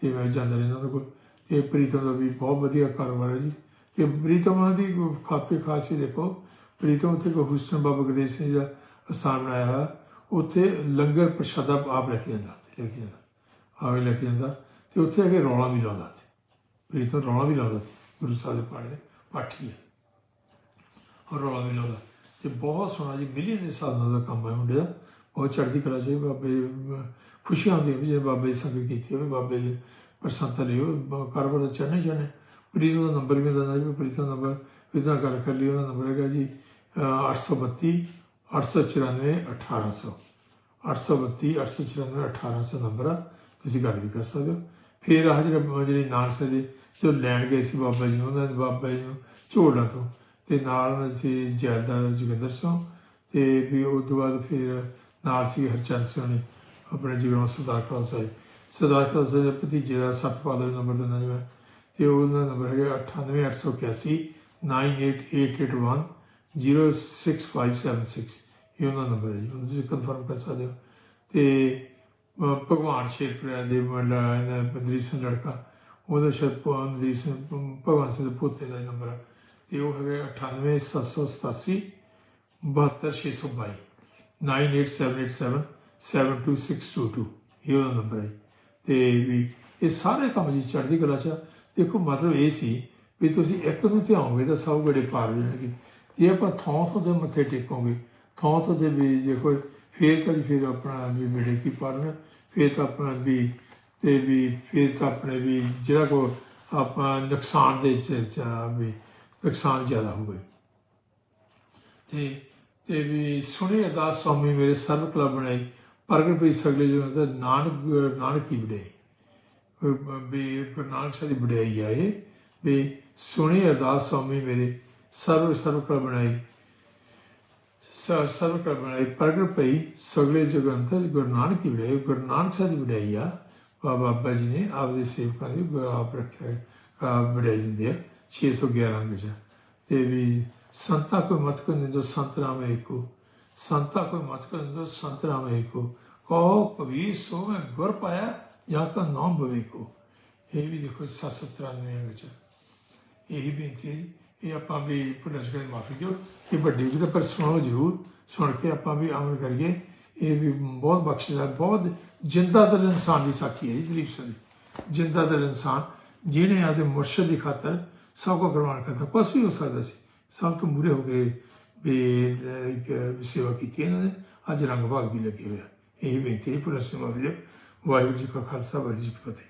ਤੇ ਮੈਂ ਵੀ ਜਾਂਦਾ ਰਹਿੰਦਾ ਉਹਨਾਂ ਕੋਲ। ਇਹ ਪ੍ਰੀਤਮ ਦਾ ਵੀ ਬਹੁਤ ਵਧੀਆ ਕਾਰੋਬਾਰ ਹੈ ਜੀ। ਤੇ ਪ੍ਰੀਤਮ ਉਹਨਾਂ ਦੀ ਖਾਪੇ ਖਾਸੀ ਦੇਖੋ। ਪ੍ਰੀਤਮ ਉੱਥੇ ਕੋ ਹੁਸਨ ਬਾਬਾ ਗਦੇਵ ਸਿੰਘ ਦਾ ਅਸਥਾਨ ਬਣਾਇਆ ਹੋਇਆ। ਉੱਥੇ ਲੰਗਰ ਪ੍ਰਸ਼ਾਦਾ ਆਪ ਲੈ ਕੇ ਜਾਂਦਾ, ਲੈ ਕੇ ਜਾਂਦਾ, ਆਪ ਹੀ ਲੈ ਕੇ ਜਾਂਦਾ। ਤੇ ਉੱਥੇ ਆ ਕੇ ਰੌਲਾ ਵੀ ਲਾਉਂਦਾ ਤੇ ਪ੍ਰੀਤਮ ਰੌਲਾ ਵੀ ਲਾਉਂਦਾ ਸੀ ਗੁਰੂ ਸਾਹਿਬ ਦੇ ਪਾੜੇ ਪਾਠੀ ਹੈ। ਔਰ ਰੌਲਾ ਵੀ ਲਾਉਂਦਾ। ਤੇ ਬਹੁਤ ਸੋਹਣਾ ਜੀ, ਮਿਲੀਅਨ ਦੇ ਹਿਸਾਬ ਨਾਲ ਦਾ ਕੰਮ ਹੈ ਮੁੰਡੇ ਦਾ। ਬਹੁਤ ਚੜ੍ਹਦੀ ਕਲਾ ਚ ਬਾਬੇ ਖੁਸ਼ੀਆਂ ਹੁੰਦੀਆਂ ਵੀ ਜੇ ਬਾਬੇ ਦੀ ਸੰਗਤ ਕੀਤੀ ਹੋਵੇ, ਬਾਬੇ ਦੀ ਪ੍ਰਸੰਨਤਾ ਲਿਓ ਬ- ਕਾਰੋਬਾਰ ਦਾ ਚੜ੍ਹਨੇ ਪ੍ਰੀਤ ਦਾ ਨੰਬਰ ਵੀ ਦਿੰਦਾ ਜੀ ਪ੍ਰੀਤ ਦਾ ਨੰਬਰ ਇਹਦਾ ਗੱਲ ਕਰ ਲਈ ਉਹਦਾ ਨੰਬਰ ਹੈਗਾ ਜੀ ਅਹ, 832 894 1800 832 894 1800 ਨੰਬਰ ਆ। ਤੁਸੀਂ ਗੱਲ ਵੀ ਕਰ ਸਕਦੇ ਹੋ। ਫਿਰ ਆਹ ਜਿਹੜਾ ਜਿਹੜੀ ਨਾਨਕ ਦੇ ਜੋ ਲੈਣ ਗਏ ਸੀ ਬਾਬਾ ਜੀ ਨੂੰ, ਉਹਨਾਂ ਨੇ ਬਾਬਾ ਜੀ ਨੂੰ ਝੋੜਾ ਤੋਂ। ਤੇ ਨਾਲ ਉਹਨਾਂ ਸੀ ਜੈਲਦਾਰ ਜੋਗਿੰਦਰ ਸਿੰਘ। ਤੇ ਵੀ ਉਸ ਤੋਂ ਬਾਅਦ ਫਿਰ ਨਾਲ ਸੀ ਹਰਚੰਦ ਸਿੰਘ ਨੇ ਆਪਣੇ ਜੀਵਨ ਸਰਦਾਰ ਕਰਾਉ ਸਾਹਿਬ ਸਰਦਾਰ ਕਰਾਉ ਦੇ ਭਤੀਜੇ ਦਾ ਸਤਪਾਲ ਦਾ ਨੰਬਰ ਦਿੰਦਾ ਜੀ ਮੈਂ। ਤੇ ਉਹਦਾ ਨੰਬਰ ਹੈਗਾ 98881 98881 06576 ਇਹ ਉਹਨਾਂ ਨੰਬਰ ਹੈ ਜੀ। ਉਹਨੂੰ ਤੁਸੀਂ ਕਨਫਰਮ ਕਰ ਸਕਦੇ ਹੋ। ਤੇ ਭਗਵਾਨ ਸ਼ੇਰਪੁਰਾ ਦੇ ਮਤਲਬ ਬੰਦਰੀ ਸਿੰਘ ਲੜਕਾ, ਉਹਦਾ ਸ਼ਾਇਦ ਬੰਦਰੀ ਸਿੰਘ, ਭਗਵਾਨ ਸਿੰਘ ਦੇ ਪੋਤੇ ਦਾ ਨੰਬਰ ਹੈ। ਤੇ ਉਹ ਹੈਗਾ 98787 72622 98787 72622 ਇਹ ਉਹਦਾ ਨੰਬਰ ਹੈ ਤੇ ਵੀ ਇਹ ਸਾਰੇ ਕੰਮ ਜੀ ਚੜ੍ਹਦੀ ਕਲਾ ਚ ਆ। ਦੇਖੋ, ਮਤਲਬ ਇਹ ਸੀ ਵੀ ਤੁਸੀਂ ਇੱਕ ਨੂੰ ਧਿਆਓਗੇ ਤਾਂ ਸਭ ਬੜੇ ਪਾਰ ਹੋ ਜਾਣਗੇ ਜੇ ਆਪਾਂ ਥਾਂ ਥਾਂ ਤੇ ਮੱਥੇ ਟੇਕੋਗੇ, ਥਾਂ ਥਾਂ ਤੇ ਵੀ ਜੇ ਕੋਈ ਫੇਰ ਤਾਂ ਜੀ ਫਿਰ ਆਪਣਾ ਵੀ ਬੜੇ ਕੀ ਪਾਲਣਾ, ਫੇਰ ਤਾਂ ਆਪਣਾ ਵੀ ਤੇ ਵੀ ਫੇਰ ਤਾਂ ਆਪਣੇ ਵੀ ਜਿਹੜਾ ਕੋ ਆਪਾਂ ਨੁਕਸਾਨ ਦੇ ਚ ਵੀ ਨੁਕਸਾਨ ਜ਼ਿਆਦਾ ਹੋਵੇ ਤੇ ਤੇ ਵੀ ਸੁਣੀ ਅਰਦਾਸ ਸਵਾਮੀ ਮੇਰੇ ਸਰਬ ਕਲਾ ਬਣਾਈ ਪ੍ਰਗਟ ਵੀ ਸਗਲੇ ਜੋ ਹੁੰਦਾ ਨਾਨਕ ਨਾਨਕ ਕੀ ਵਡਿਆਈ। ਵੀ ਗੁਰੂ ਨਾਨਕ ਸਾਹਿਬ ਦੀ ਵਡਿਆਈ ਆ ਇਹ। ਵੀ ਸੁਣੀ ਅਰਦਾਸ ਸਵਾਮੀ ਮੇਰੇ, ਸਰਬ ਸਰਬ ਕਲਾ ਬਣਾਈ। ਸ- ਸਰਬ ਬਣਾਈ, ਪ੍ਰਗਟ ਪਈ ਸਗਲੇ ਜਗੰਤਰ ਗੁਰੂ ਨਾਨਕ ਕੀ ਵਡਿਆਈ। ਗੁਰੂ ਨਾਨਕ ਸਾਹਿਬ ਦੀ ਵਡਿਆਈ ਆ। ਬਾਬਾ ਬਾਬਾ ਜੀ ਨੇ ਆਪਦੇ ਸੇਵਕਾਂ ਦੀ ਆਪ ਰੱਖਿਆ ਆ ਵਡਿਆਈ ਦਿੰਦੇ ਆ। 611 ਅੰਗ ਚ। ਤੇ ਵੀ ਸੰਤਾ ਕੋਈ ਮਤ ਕੋ ਨਿੰਦੋ ਸੰਤ ਨਾਮ ਏਕੋ। ਸੰਤਾ ਕੋਈ ਮਤ ਕੋ ਨਿੰਦੋ ਸੰਤ ਨਾਮ ਏਕੋ ਕਹੋ ਕਬੀਰ ਸੋ ਮੈਂ ਗੁਰ ਜਾਂ ਕਾ ਨਾਮ ਬਵੇਕੋ ਇਹ ਵੀ ਦੇਖੋ 793 ਵਿੱਚ। ਇਹੀ ਬੇਨਤੀ ਹੈ ਇਹ ਆਪਾਂ ਵੀ ਭੁੱਲ ਕੇ ਮਾਫੀ ਦਿਓ। ਕਿ ਵੱਡੀ ਵੀ ਤਾਂ ਪਰ ਸੁਣੋ ਜ਼ਰੂਰ। ਸੁਣ ਕੇ ਆਪਾਂ ਵੀ ਅਮਲ ਕਰੀਏ। ਇਹ ਵੀ ਬਹੁਤ ਬਖਸ਼ਿਸ਼ ਹੈ। ਬਹੁਤ ਜਿੰਦਾ ਦਿਲ ਇਨਸਾਨ ਦੀ ਸਾਖੀ ਹੈ ਜੀ ਦਲੀਪ ਸਿੰਘ ਜਿੰਦਾ ਦਿਲ ਇਨਸਾਨ। ਜਿਹਨੇ ਆਦੇ ਮੁਰਸ਼ਦ ਦੀ ਖਾਤਰ ਸਭ ਕੋ ਕੁਰਬਾਨ ਕਰਤਾ ਕੁਛ ਵੀ ਹੋ ਸਕਦਾ ਸੀ। ਸਭ ਤੋਂ ਮੂਰੇ ਹੋ ਗਏ ਵੀ ਸੇਵਾ ਕੀਤੀ ਇਹਨਾਂ ਨੇ, ਅੱਜ ਰੰਗ ਭਾਗ ਵੀ ਲੱਗੇ ਹੋਇਆ ਇਹ ਬੇਨਤੀ ਹੈ ਪੂਰਾ ਕੇ ਵਾਹਿਗੁਰੂ ਜੀ ਕਾ ਖਾਲਸਾ, ਵਾਹਿਗੁਰੂ ਜੀ ਕੀ ਫਤਿਹ।